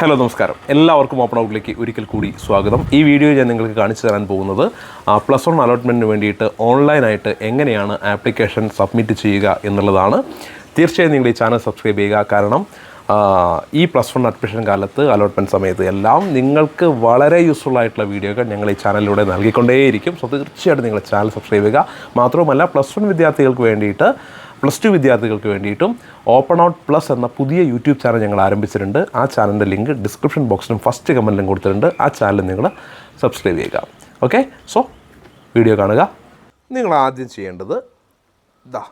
Hello നമസ്കാരം. എല്ലാവർക്കും open ഔട്ടിലേക്ക് ഒരിക്കൽ കൂടി സ്വാഗതം. ഈ വീഡിയോ ഞാൻ നിങ്ങൾക്ക് കാണിച്ചു തരാൻ പോകുന്നത് പ്ലസ് വൺ അലോട്ട്മെന്റിന് വേണ്ടിയിട്ട് ഓൺലൈനായിട്ട് എങ്ങനെയാണ് ആപ്ലിക്കേഷൻ സബ്മിറ്റ് ചെയ്യുക എന്നുള്ളതാണ്. തീർച്ചയായും നിങ്ങൾ ഈ ചാനൽ സബ്സ്ക്രൈബ് ചെയ്യുക. കാരണം ഈ പ്ലസ് വൺ അഡ്മിഷൻ കാലത്ത് അലോട്ട്മെന്റ് സമയത്ത് എല്ലാം നിങ്ങൾക്ക് വളരെ യൂസ്ഫുൾ ആയിട്ടുള്ള വീഡിയോകൾ ഞങ്ങൾ ഈ ചാനലിലൂടെ നൽകിക്കൊണ്ടേയിരിക്കും. സോ തീർച്ചയായിട്ടും നിങ്ങൾ ചാനൽ സബ്സ്ക്രൈബ് ചെയ്യുക. മാത്രവുമല്ല പ്ലസ് വൺ വിദ്യാർത്ഥികൾക്ക് വേണ്ടിയിട്ട് പ്ലസ് ടു വിദ്യാർത്ഥികൾക്ക് വേണ്ടിയിട്ടും ഓപ്പൺ ഔട്ട് പ്ലസ് എന്ന പുതിയ യൂട്യൂബ് ചാനൽ ഞങ്ങൾ ആരംഭിച്ചിട്ടുണ്ട്. ആ ചാനലിന്റെ ലിങ്ക് ഡിസ്ക്രിപ്ഷൻ ബോക്സിലും ഫസ്റ്റ് കമന്റിലും കൊടുത്തിട്ടുണ്ട്. ആ ചാനൽ നിങ്ങൾ സബ്സ്ക്രൈബ് ചെയ്യുക. ഓക്കെ സോ വീഡിയോ കാണുക. നിങ്ങൾ ആദ്യം ചെയ്യേണ്ടത് ദാ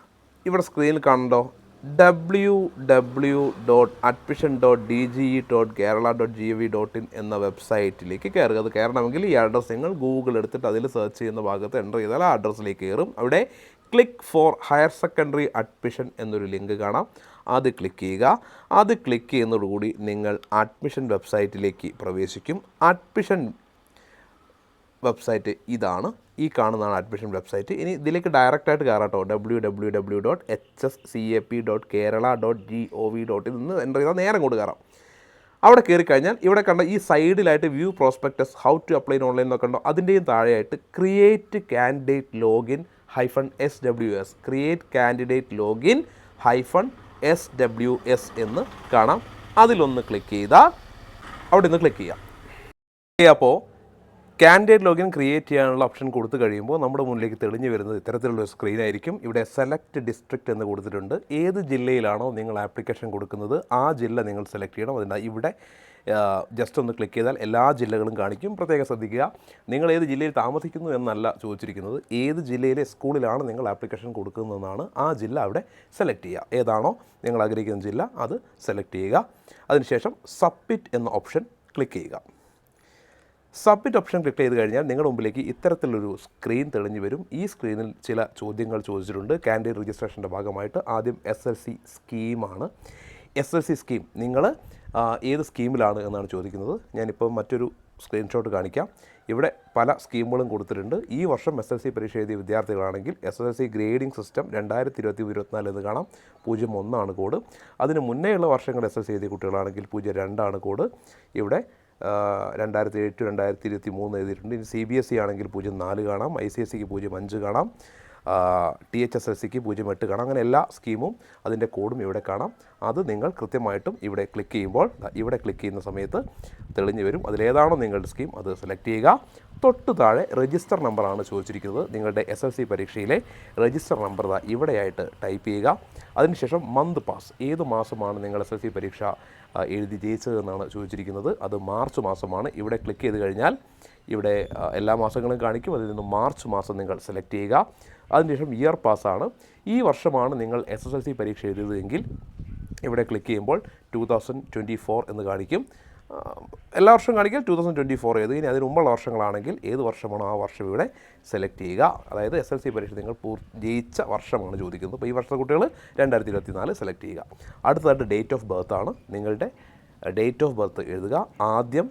ഇവിടെ സ്ക്രീനിൽ കാണണ്ടോ W W dot admission dot D G E dot Kerala dot G V dot in എന്ന വെബ്സൈറ്റിലേക്ക് കയറുക. അത് കയറണമെങ്കിൽ ഈ അഡ്രസ്സ് നിങ്ങൾ ഗൂഗിൾ എടുത്തിട്ട് അതിൽ സെർച്ച് ചെയ്യുന്ന ഭാഗത്ത് എന്റർ ചെയ്താൽ ആ അഡ്രസ്സിലേക്ക് കയറും. അവിടെ click for higher secondary admission എന്നൊരു ലിങ്ക് കാണാം. അത് ക്ലിക്ക് ചെയ്യുക. അത് ക്ലിക്ക് ചെയ്യുന്നതോടുകൂടി നിങ്ങൾ അഡ്മിഷൻ വെബ്സൈറ്റിലേക്ക് പ്രവേശിക്കും. അഡ്മിഷൻ വെബ്സൈറ്റ് ഇതാണ്. ഈ കാണുന്നതാണ് അഡ്മിഷൻ വെബ്സൈറ്റ് ഇനി ഇതിലേക്ക് ഡയറക്റ്റായിട്ട് കയറാട്ടോ W W W dot H S C A P dot Kerala dot G O V dot ഇതിൽ നിന്ന് എന്റർ ചെയ്താൽ നേരം കൊണ്ട് കയറാം അവിടെ കയറി കഴിഞ്ഞാൽ ഇവിടെ കണ്ട ഈ സൈഡിലായിട്ട് view prospectus how to apply online എന്നൊക്കെ ഉണ്ടോ? അതിന്റെയും താഴെയായിട്ട് create candidate login hyphen S W S create candidate login hyphen S W S എന്ന് കാണാം. അതിലൊന്ന് ക്ലിക്ക് ചെയ്താൽ അവിടെ നിന്ന് ക്ലിക്ക് ചെയ്യാം അപ്പോൾ കാൻഡിഡേറ്റ് ലോഗിൻ ക്രിയേറ്റ് ചെയ്യാനുള്ള ഓപ്ഷൻ കൊടുത്തു കഴിയുമ്പോൾ നമ്മുടെ മുന്നിലേക്ക് തെളിഞ്ഞു വരുന്നത് ഇത്തരത്തിലുള്ള സ്ക്രീൻ ആയിരിക്കും. ഇവിടെ സെലക്ട് ഡിസ്ട്രിക്റ്റ് എന്ന് കൊടുത്തിട്ടുണ്ട്. ഏത് ജില്ലയിലാണോ നിങ്ങൾ ആപ്ലിക്കേഷൻ കൊടുക്കുന്നത് ആ ജില്ല നിങ്ങൾ സെലക്ട് ചെയ്യണം. അതിന്റെ ഇവിടെ ജസ്റ്റ് ഒന്ന് ക്ലിക്ക് ചെയ്താൽ എല്ലാ ജില്ലകളും കാണിക്കും. പ്രത്യേകം ശ്രദ്ധിക്കുക. നിങ്ങൾ ഏത് ജില്ലയിൽ താമസിക്കുന്നു എന്നല്ല ചോദിച്ചിരിക്കുന്നത്. ഏത് ജില്ലയിലെ സ്കൂളിലാണ് നിങ്ങൾ ആപ്ലിക്കേഷൻ കൊടുക്കുന്നതെന്നാണ് ആ ജില്ല അവിടെ സെലക്ട് ചെയ്യുക. ഏതാണോ നിങ്ങൾ ആഗ്രഹിക്കുന്ന ജില്ല അത് സെലക്ട് ചെയ്യുക. അതിനുശേഷം സബ്മിറ്റ് എന്ന ഓപ്ഷൻ ക്ലിക്ക് ചെയ്യുക. സബ്മിറ്റ് ഓപ്ഷൻ ക്ലിക്ക് ചെയ്ത് കഴിഞ്ഞാൽ നിങ്ങളുടെ മുമ്പിലേക്ക് ഇത്തരത്തിലൊരു സ്ക്രീൻ തെളിഞ്ഞു വരും. ഈ സ്ക്രീനിൽ ചില ചോദ്യങ്ങൾ ചോദിച്ചിട്ടുണ്ട്. കാൻഡിഡേറ്റ് രജിസ്ട്രേഷന്റെ ഭാഗമായിട്ട് ആദ്യം എസ് എൽ സി സ്കീമാണ് എസ് എൽ സി സ്കീം നിങ്ങൾ ഏത് സ്കീമിലാണ് എന്നാണ് ചോദിക്കുന്നത്. ഞാനിപ്പോൾ മറ്റൊരു സ്ക്രീൻഷോട്ട് കാണിക്കാം. ഇവിടെ പല സ്കീമുകളും കൊടുത്തിട്ടുണ്ട്. ഈ വർഷം എസ് എൽ സി പരീക്ഷ എഴുതിയ വിദ്യാർത്ഥികളാണെങ്കിൽ S L C grading system രണ്ടായിരത്തി ഇരുപത്തി ഇരുപത്തിനാല് എന്ന് കാണാം. പൂജ്യം ഒന്നാണ് കോഡ്. അതിന് മുന്നേയുള്ള വർഷങ്ങൾ എസ് എൽ സി എഴുതിയ കുട്ടികളാണെങ്കിൽ പൂജ്യം രണ്ടാണ് കോഡ്. ഇവിടെ രണ്ടായിരത്തി എട്ട് രണ്ടായിരത്തി ഇരുപത്തി മൂന്ന് എഴുതിയിട്ടുണ്ട്. ഇനി സി ബി എസ് ഇ ആണെങ്കിൽ പൂജ്യം നാല് കാണാം. ഐ സി എസ് സിക്ക് പൂജ്യം അഞ്ച് കാണാം. ടി എച്ച് എസ് എൽ സിക്ക് പൂജ്യം എട്ട് കാണാം. അങ്ങനെ എല്ലാ സ്കീമും അതിന്റെ കോഡും ഇവിടെ കാണാം. അത് നിങ്ങൾ കൃത്യമായിട്ടും ഇവിടെ ക്ലിക്ക് ചെയ്യുമ്പോൾ ഇവിടെ ക്ലിക്ക് ചെയ്യുന്ന സമയത്ത് തെളിഞ്ഞു വരും. അതിലേതാണോ നിങ്ങളുടെ സ്കീം അത് സെലക്ട് ചെയ്യുക. തൊട്ട് താഴെ രജിസ്റ്റർ നമ്പറാണ് ചോദിച്ചിരിക്കുന്നത്. നിങ്ങളുടെ എസ് എൽ സി പരീക്ഷയിലെ രജിസ്റ്റർ നമ്പർ ഇവിടെയായിട്ട് ടൈപ്പ് ചെയ്യുക. അതിനുശേഷം മന്ത് പാസ് ഏത് മാസമാണ് നിങ്ങൾ എസ് എൽ സി പരീക്ഷ എഴുതി ജയിച്ചതെന്നാണ് ചോദിച്ചിരിക്കുന്നത്. അത് മാർച്ച് മാസമാണ്. ഇവിടെ ക്ലിക്ക് ചെയ്ത് കഴിഞ്ഞാൽ ഇവിടെ എല്ലാ മാസങ്ങളും കാണിക്കും. അതിൽ നിന്ന് മാർച്ച് മാസം നിങ്ങൾ സെലക്ട് ചെയ്യുക. അതിനുശേഷം ഇയർ പാസ്സാണ് ഈ വർഷമാണ് നിങ്ങൾ എസ് എസ് എൽ സി പരീക്ഷ എഴുതിയതെങ്കിൽ ഇവിടെ ക്ലിക്ക് ചെയ്യുമ്പോൾ ടു തൗസൻഡ് ട്വന്റി ഫോർ എന്ന് കാണിക്കും. എല്ലാ വർഷവും കാണിക്കൽ ടു തൗസൻഡ് ട്വന്റി ഫോർ ഏത്. ഇനി അതിന് മുമ്പുള്ള വർഷങ്ങളാണെങ്കിൽ ഏത് വർഷമാണോ ആ വർഷം ഇവിടെ സെലക്ട് ചെയ്യുക. അതായത് എസ് എൽ സി പരീക്ഷ നിങ്ങൾ പൂർ ജയിച്ച വർഷമാണ് ചോദിക്കുന്നത്. അപ്പോൾ ഈ വർഷത്തെ കുട്ടികൾ രണ്ടായിരത്തി ഇരുപത്തി നാല് സെലക്ട് ചെയ്യുക. അടുത്തതായിട്ട് ഡേറ്റ് ഓഫ് ബർത്ത് ആണ്. നിങ്ങളുടെ ഡേറ്റ് ഓഫ് ബർത്ത് എഴുതുക. ആദ്യം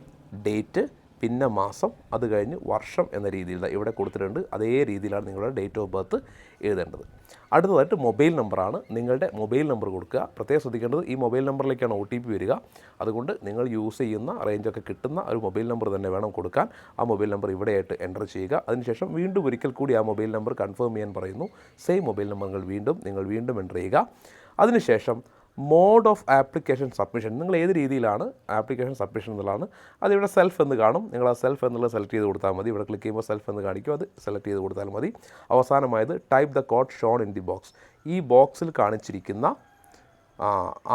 ഡേറ്റ് പിന്നെ മാസം അത് കഴിഞ്ഞ് വർഷം എന്ന രീതിയിൽ ഇവിടെ കൊടുത്തിട്ടുണ്ട്. അതേ രീതിയിലാണ് നിങ്ങളുടെ ഡേറ്റ് ഓഫ് ബർത്ത് എഴുതേണ്ടത്. അടുത്തതായിട്ട് മൊബൈൽ നമ്പറാണ് നിങ്ങളുടെ മൊബൈൽ നമ്പർ കൊടുക്കുക. പ്രത്യേകം ശ്രദ്ധിക്കേണ്ടത് ഈ മൊബൈൽ നമ്പറിലേക്കാണ് ഒ ടി പി വരിക. അതുകൊണ്ട് നിങ്ങൾ യൂസ് ചെയ്യുന്ന റേഞ്ചൊക്കെ കിട്ടുന്ന ഒരു മൊബൈൽ നമ്പർ തന്നെ വേണം കൊടുക്കാൻ. ആ മൊബൈൽ നമ്പർ ഇവിടെയായിട്ട് എന്റർ ചെയ്യുക. അതിനുശേഷം വീണ്ടും ഒരിക്കൽ കൂടി ആ മൊബൈൽ നമ്പർ കൺഫേം ചെയ്യാൻ പറയുന്നു. സെയിം മൊബൈൽ നമ്പറുകൾ വീണ്ടും നിങ്ങൾ വീണ്ടും എന്റർ ചെയ്യുക. അതിനുശേഷം മോഡ് ഓഫ് ആപ്ലിക്കേഷൻ സബ്മിഷൻ. നിങ്ങൾ ഏത് രീതിയിലാണ് ആപ്ലിക്കേഷൻ സബ്മിഷൻ എന്നുള്ളതാണ്. അതിവിടെ സെൽഫ് എന്ന് കാണും. നിങ്ങൾ ആ സെൽഫ് എന്നുള്ളത് സെലക്ട് ചെയ്ത് കൊടുത്താൽ മതി. ഇവിടെ ക്ലിക്ക് ചെയ്യുമ്പോൾ സെൽഫ് എന്ന് കാണിക്കും. അത് സെലക്ട് ചെയ്ത് കൊടുത്താൽ മതി. അവസാനമായത് type the code shown in the box ഈ ബോക്സിൽ കാണിച്ചിരിക്കുന്ന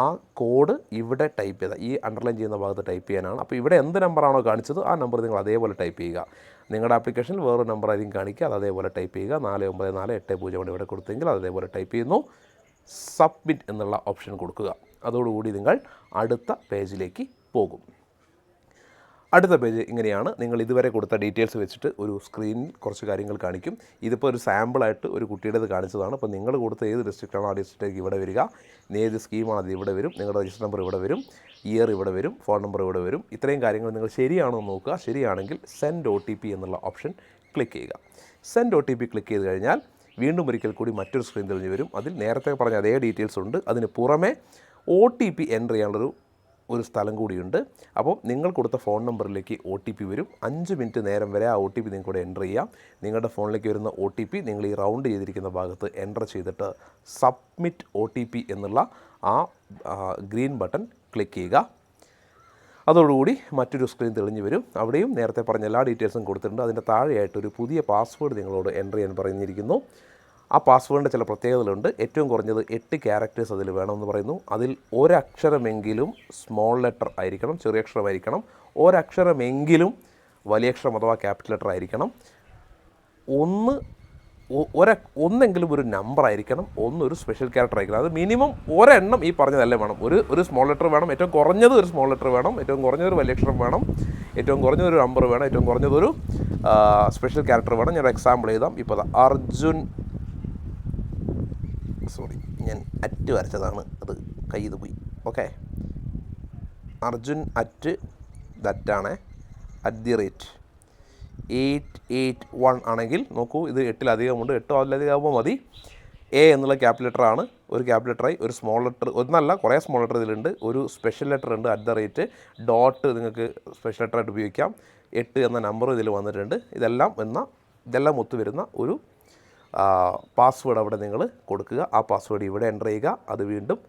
ആ കോഡ് ഇവിടെ ടൈപ്പ് ചെയ്താൽ ഈ അണ്ടർലൈൻ ചെയ്യുന്ന ഭാഗത്ത് ടൈപ്പ് ചെയ്യാനാണ്. അപ്പോൾ ഇവിടെ എന്ത് നമ്പറാണോ കാണിച്ചത് ആ നമ്പർ നിങ്ങൾ അതേപോലെ ടൈപ്പ് ചെയ്യുക. നിങ്ങളുടെ ആപ്ലിക്കേഷനിൽ വേറൊരു നമ്പർ ആയിരിക്കും കാണിക്കുക. അത് അതേപോലെ ടൈപ്പ് ചെയ്യുക. നാല് ഒമ്പത് നാല് എട്ട് പൂജ്യം ഇവിടെ കൊടുത്തെങ്കിൽ അത് അതേപോലെ ടൈപ്പ് ചെയ്യുന്നു. സബ്മിറ്റ് എന്നുള്ള ഓപ്ഷൻ കൊടുക്കുക. അതോടുകൂടി നിങ്ങൾ അടുത്ത പേജിലേക്ക് പോകും. അടുത്ത പേജ് ഇങ്ങനെയാണ്. നിങ്ങൾ ഇതുവരെ കൊടുത്ത ഡീറ്റെയിൽസ് വെച്ചിട്ട് ഒരു സ്ക്രീനിൽ കുറച്ച് കാര്യങ്ങൾ കാണിക്കും. ഇതിപ്പോൾ ഒരു സാമ്പിളായിട്ട് ഒരു കുട്ടിയുടേത് കാണിച്ചതാണ്. അപ്പോൾ നിങ്ങൾ കൊടുത്ത ഏത് ഡിസ്ട്രിക്റ്റാണോ ആ ഡിസ്ട്രിക്റ്റിലേക്ക് ഇവിടെ വരിക. ഏത് സ്കീമാണ് അത് ഇവിടെ വരും. നിങ്ങളുടെ രജിസ്റ്റർ നമ്പർ ഇവിടെ വരും. ഇയർ ഇവിടെ വരും. ഫോൺ നമ്പർ ഇവിടെ വരും. ഇത്രയും കാര്യങ്ങൾ നിങ്ങൾ ശരിയാണോ എന്ന് നോക്കുക. ശരിയാണെങ്കിൽ സെൻഡ് ഒ എന്നുള്ള ഓപ്ഷൻ ക്ലിക്ക് ചെയ്യുക. സെൻഡ് ഒ ക്ലിക്ക് ചെയ്ത് കഴിഞ്ഞാൽ വീണ്ടും ഒരിക്കൽ കൂടി മറ്റൊരു സ്ക്രീൻ തെളിഞ്ഞ് വരും. അതിൽ നേരത്തെ പറഞ്ഞ അതേ ഡീറ്റെയിൽസ് ഉണ്ട്. അതിന് പുറമെ ഒ ടി പി എന്റർ ചെയ്യാനുള്ളൊരു ഒരു സ്ഥലം കൂടിയുണ്ട്. അപ്പോൾ നിങ്ങൾ കൊടുത്ത ഫോൺ നമ്പറിലേക്ക് ഒ ടി പി വരും. അഞ്ച് മിനിറ്റ് നേരം വരെ ആ ഒ ടി പി നിങ്ങൾക്കൂടെ എന്റർ ചെയ്യാം. നിങ്ങളുടെ ഫോണിലേക്ക് വരുന്ന ഒ ടി പി നിങ്ങൾ ഈ റൗണ്ട് ചെയ്തിരിക്കുന്ന ഭാഗത്ത് എന്റർ ചെയ്തിട്ട് സബ്മിറ്റ് ഒ ടി പി എന്നുള്ള ആ ഗ്രീൻ ബട്ടൺ ക്ലിക്ക് ചെയ്യുക. അതോടുകൂടി മറ്റൊരു സ്ക്രീൻ തെളിഞ്ഞു വരും. അവിടെയും നേരത്തെ പറഞ്ഞ എല്ലാ ഡീറ്റെയിൽസും കൊടുത്തിട്ടുണ്ട്. അതിന്റെ താഴെയായിട്ട് ഒരു പുതിയ പാസ്വേഡ് നിങ്ങളോട് എന്റർ ചെയ്യാൻ പറഞ്ഞിരിക്കുന്നു. ആ പാസ്വേഡിന്റെ ചില പ്രത്യേകതകളുണ്ട്. ഏറ്റവും കുറഞ്ഞത് എട്ട് ക്യാരക്ടേഴ്സ് അതിൽ വേണമെന്ന് പറയുന്നു. അതിൽ ഒരക്ഷരമെങ്കിലും സ്മോൾ ലെറ്റർ ആയിരിക്കണം ചെറിയ അക്ഷരമായിരിക്കണം. ഒരക്ഷരമെങ്കിലും വലിയ അക്ഷരം അഥവാ ക്യാപിറ്റൽ ലെറ്റർ ആയിരിക്കണം. ഒന്ന് ഒര ഒന്നെങ്കിലും ഒരു നമ്പർ ആയിരിക്കണം. ഒന്ന് ഒരു സ്പെഷ്യൽ ക്യാരക്ടർ ആയിരിക്കണം. അത് മിനിമം ഒരെണ്ണം ഈ പറഞ്ഞതല്ലേ വേണം. ഒരു ഒരു സ്മോൾ ലെറ്റർ വേണം. ഏറ്റവും കുറഞ്ഞത് ഒരു സ്മോൾ ലെറ്റർ വേണം. ഏറ്റവും കുറഞ്ഞത് ഒരു വലിയ അക്ഷരം വേണം. ഏറ്റവും കുറഞ്ഞത് ഒരു നമ്പർ വേണം. ഏറ്റവും കുറഞ്ഞതൊരു സ്പെഷ്യൽ ക്യാരക്ടർ വേണം. ഞാൻ എക്സാമ്പിൾ ചെയ്താം ഇപ്പോൾ അർജുൻ സോറി. ഞാൻ അറ്റ് വരച്ചതാണ്. അത് കയ്യിൽ പോയി. Okay Arjun at ദറ്റാണ് at the rate eight eight one ആണെങ്കിൽ നോക്കൂ ഇത് എട്ടിലധികമുണ്ട്. എട്ടോ അതിലധികം ആകുമ്പോൾ മതി. എ എന്നുള്ള ക്യാപ് ലെറ്റർ ആണ്. ഒരു ക്യാപ് ലെറ്ററായി ഒരു സ്മോൾ ലെറ്റർ ഒന്നല്ല കുറേ സ്മോൾ ലെറ്റർ ഇതിലുണ്ട്. ഒരു സ്പെഷ്യൽ ലെറ്റർ ഉണ്ട് അറ്റ് ദ റേറ്റ് ഡോട്ട് നിങ്ങൾക്ക് സ്പെഷ്യൽ ലെറ്ററായിട്ട് ഉപയോഗിക്കാം. എട്ട് എന്ന നമ്പർ ഇതിൽ വന്നിട്ടുണ്ട്. ഇതെല്ലാം എന്ന ഇതെല്ലാം ഒത്തുവരുന്ന ഒരു പാസ്വേഡ് അവിടെ നിങ്ങൾ കൊടുക്കുക. ആ പാസ്വേഡ് ഇവിടെ എന്റർ ചെയ്യുക. അത് വീണ്ടും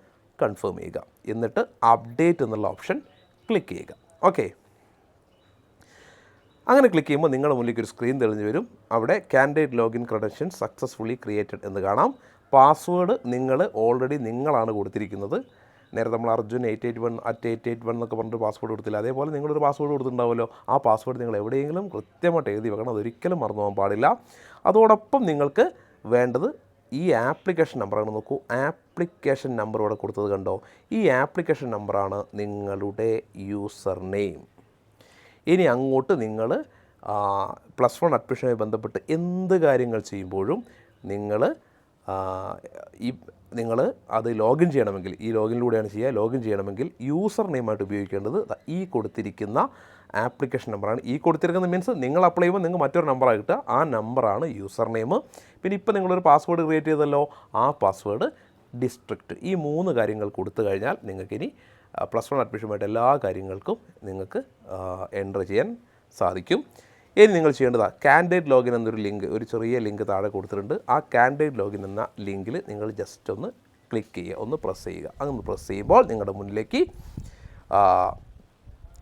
കൺഫേം ചെയ്യുക. എന്നിട്ട് അപ്ഡേറ്റ് എന്നുള്ള ഓപ്ഷൻ ക്ലിക്ക് ചെയ്യുക. ഓക്കെ അങ്ങനെ ക്ലിക്ക് ചെയ്യുമ്പോൾ നിങ്ങളുടെ മുന്നിലേക്ക് ഒരു സ്ക്രീൻ തെളിഞ്ഞു വരും. അവിടെ candidate login credential successfully created എന്ന് കാണാം. പാസ്വേഡ് നിങ്ങൾ ഓൾറെഡി നിങ്ങളാണ് കൊടുത്തിരിക്കുന്നത്. നേരത്തെ നമ്മൾ Arjun eight eight one at eight eight one എന്നൊക്കെ പറഞ്ഞിട്ട് പാസ്വേഡ് കൊടുത്തില്ല? അതേപോലെ നിങ്ങളൊരു പാസ്വേഡ് കൊടുത്തിട്ടുണ്ടാവുമല്ലോ. ആ പാസ്വേഡ് നിങ്ങൾ എവിടെയെങ്കിലും കൃത്യമായിട്ട് എഴുതി വെക്കണം. അതൊരിക്കലും മറന്നു പോകാൻ പാടില്ല. അതോടൊപ്പം നിങ്ങൾക്ക് വേണ്ടത് ഈ ആപ്ലിക്കേഷൻ നമ്പർ നമ്പറാണ് നോക്കൂ ആപ്ലിക്കേഷൻ നമ്പർ ഇവിടെ കൊടുത്തത് കണ്ടോ? ഈ ആപ്ലിക്കേഷൻ നമ്പറാണ് നിങ്ങളുടെ യൂസർ നെയിം ഇനി അങ്ങോട്ട് നിങ്ങൾ പ്ലസ് വൺ അഡ്മിഷനുമായി ബന്ധപ്പെട്ട് എന്ത് കാര്യങ്ങൾ ചെയ്യുമ്പോഴും നിങ്ങൾ ഈ നിങ്ങൾ അത് ലോഗിൻ ചെയ്യണമെങ്കിൽ ഈ ലോഗിനിലൂടെയാണ് ചെയ്യുക ലോഗിൻ ചെയ്യണമെങ്കിൽ യൂസർ നെയിമായിട്ട് ഉപയോഗിക്കേണ്ടത് ഈ കൊടുത്തിരിക്കുന്ന ആപ്ലിക്കേഷൻ നമ്പറാണ് ഈ കൊടുത്തിരിക്കുന്ന മീൻസ് നിങ്ങൾ അപ്ലൈ ചെയ്യുമ്പോൾ നിങ്ങൾക്ക് മറ്റൊരു നമ്പറാണ് കിട്ടുക. ആ നമ്പറാണ് യൂസർ നെയിം പിന്നെ ഇപ്പോൾ നിങ്ങളൊരു പാസ്വേഡ് ക്രിയേറ്റ് ചെയ്തല്ലോ ആ പാസ്വേഡ് ഡിസ്ട്രിക്റ്റ് ഈ മൂന്ന് കാര്യങ്ങൾ കൊടുത്തു കഴിഞ്ഞാൽ നിങ്ങൾക്കിനി പ്ലസ് വൺ അഡ്മിഷനുമായിട്ട് എല്ലാ കാര്യങ്ങൾക്കും നിങ്ങൾക്ക് എന്റർ ചെയ്യാൻ സാധിക്കും. ഇനി നിങ്ങൾ ചെയ്യേണ്ടത് കാൻഡേറ്റ് ലോഗിൻ എന്നൊരു ലിങ്ക് ഒരു ചെറിയ ലിങ്ക് താഴെ കൊടുത്തിട്ടുണ്ട്. ആ കാൻഡേറ്റ് ലോഗിൻ എന്ന ലിങ്കിൽ നിങ്ങൾ ജസ്റ്റ് ഒന്ന് ക്ലിക്ക് ചെയ്യുക ഒന്ന് പ്രസ് ചെയ്യുക. അങ്ങനെ പ്രസ് ചെയ്യുമ്പോൾ നിങ്ങളുടെ മുന്നിലേക്ക്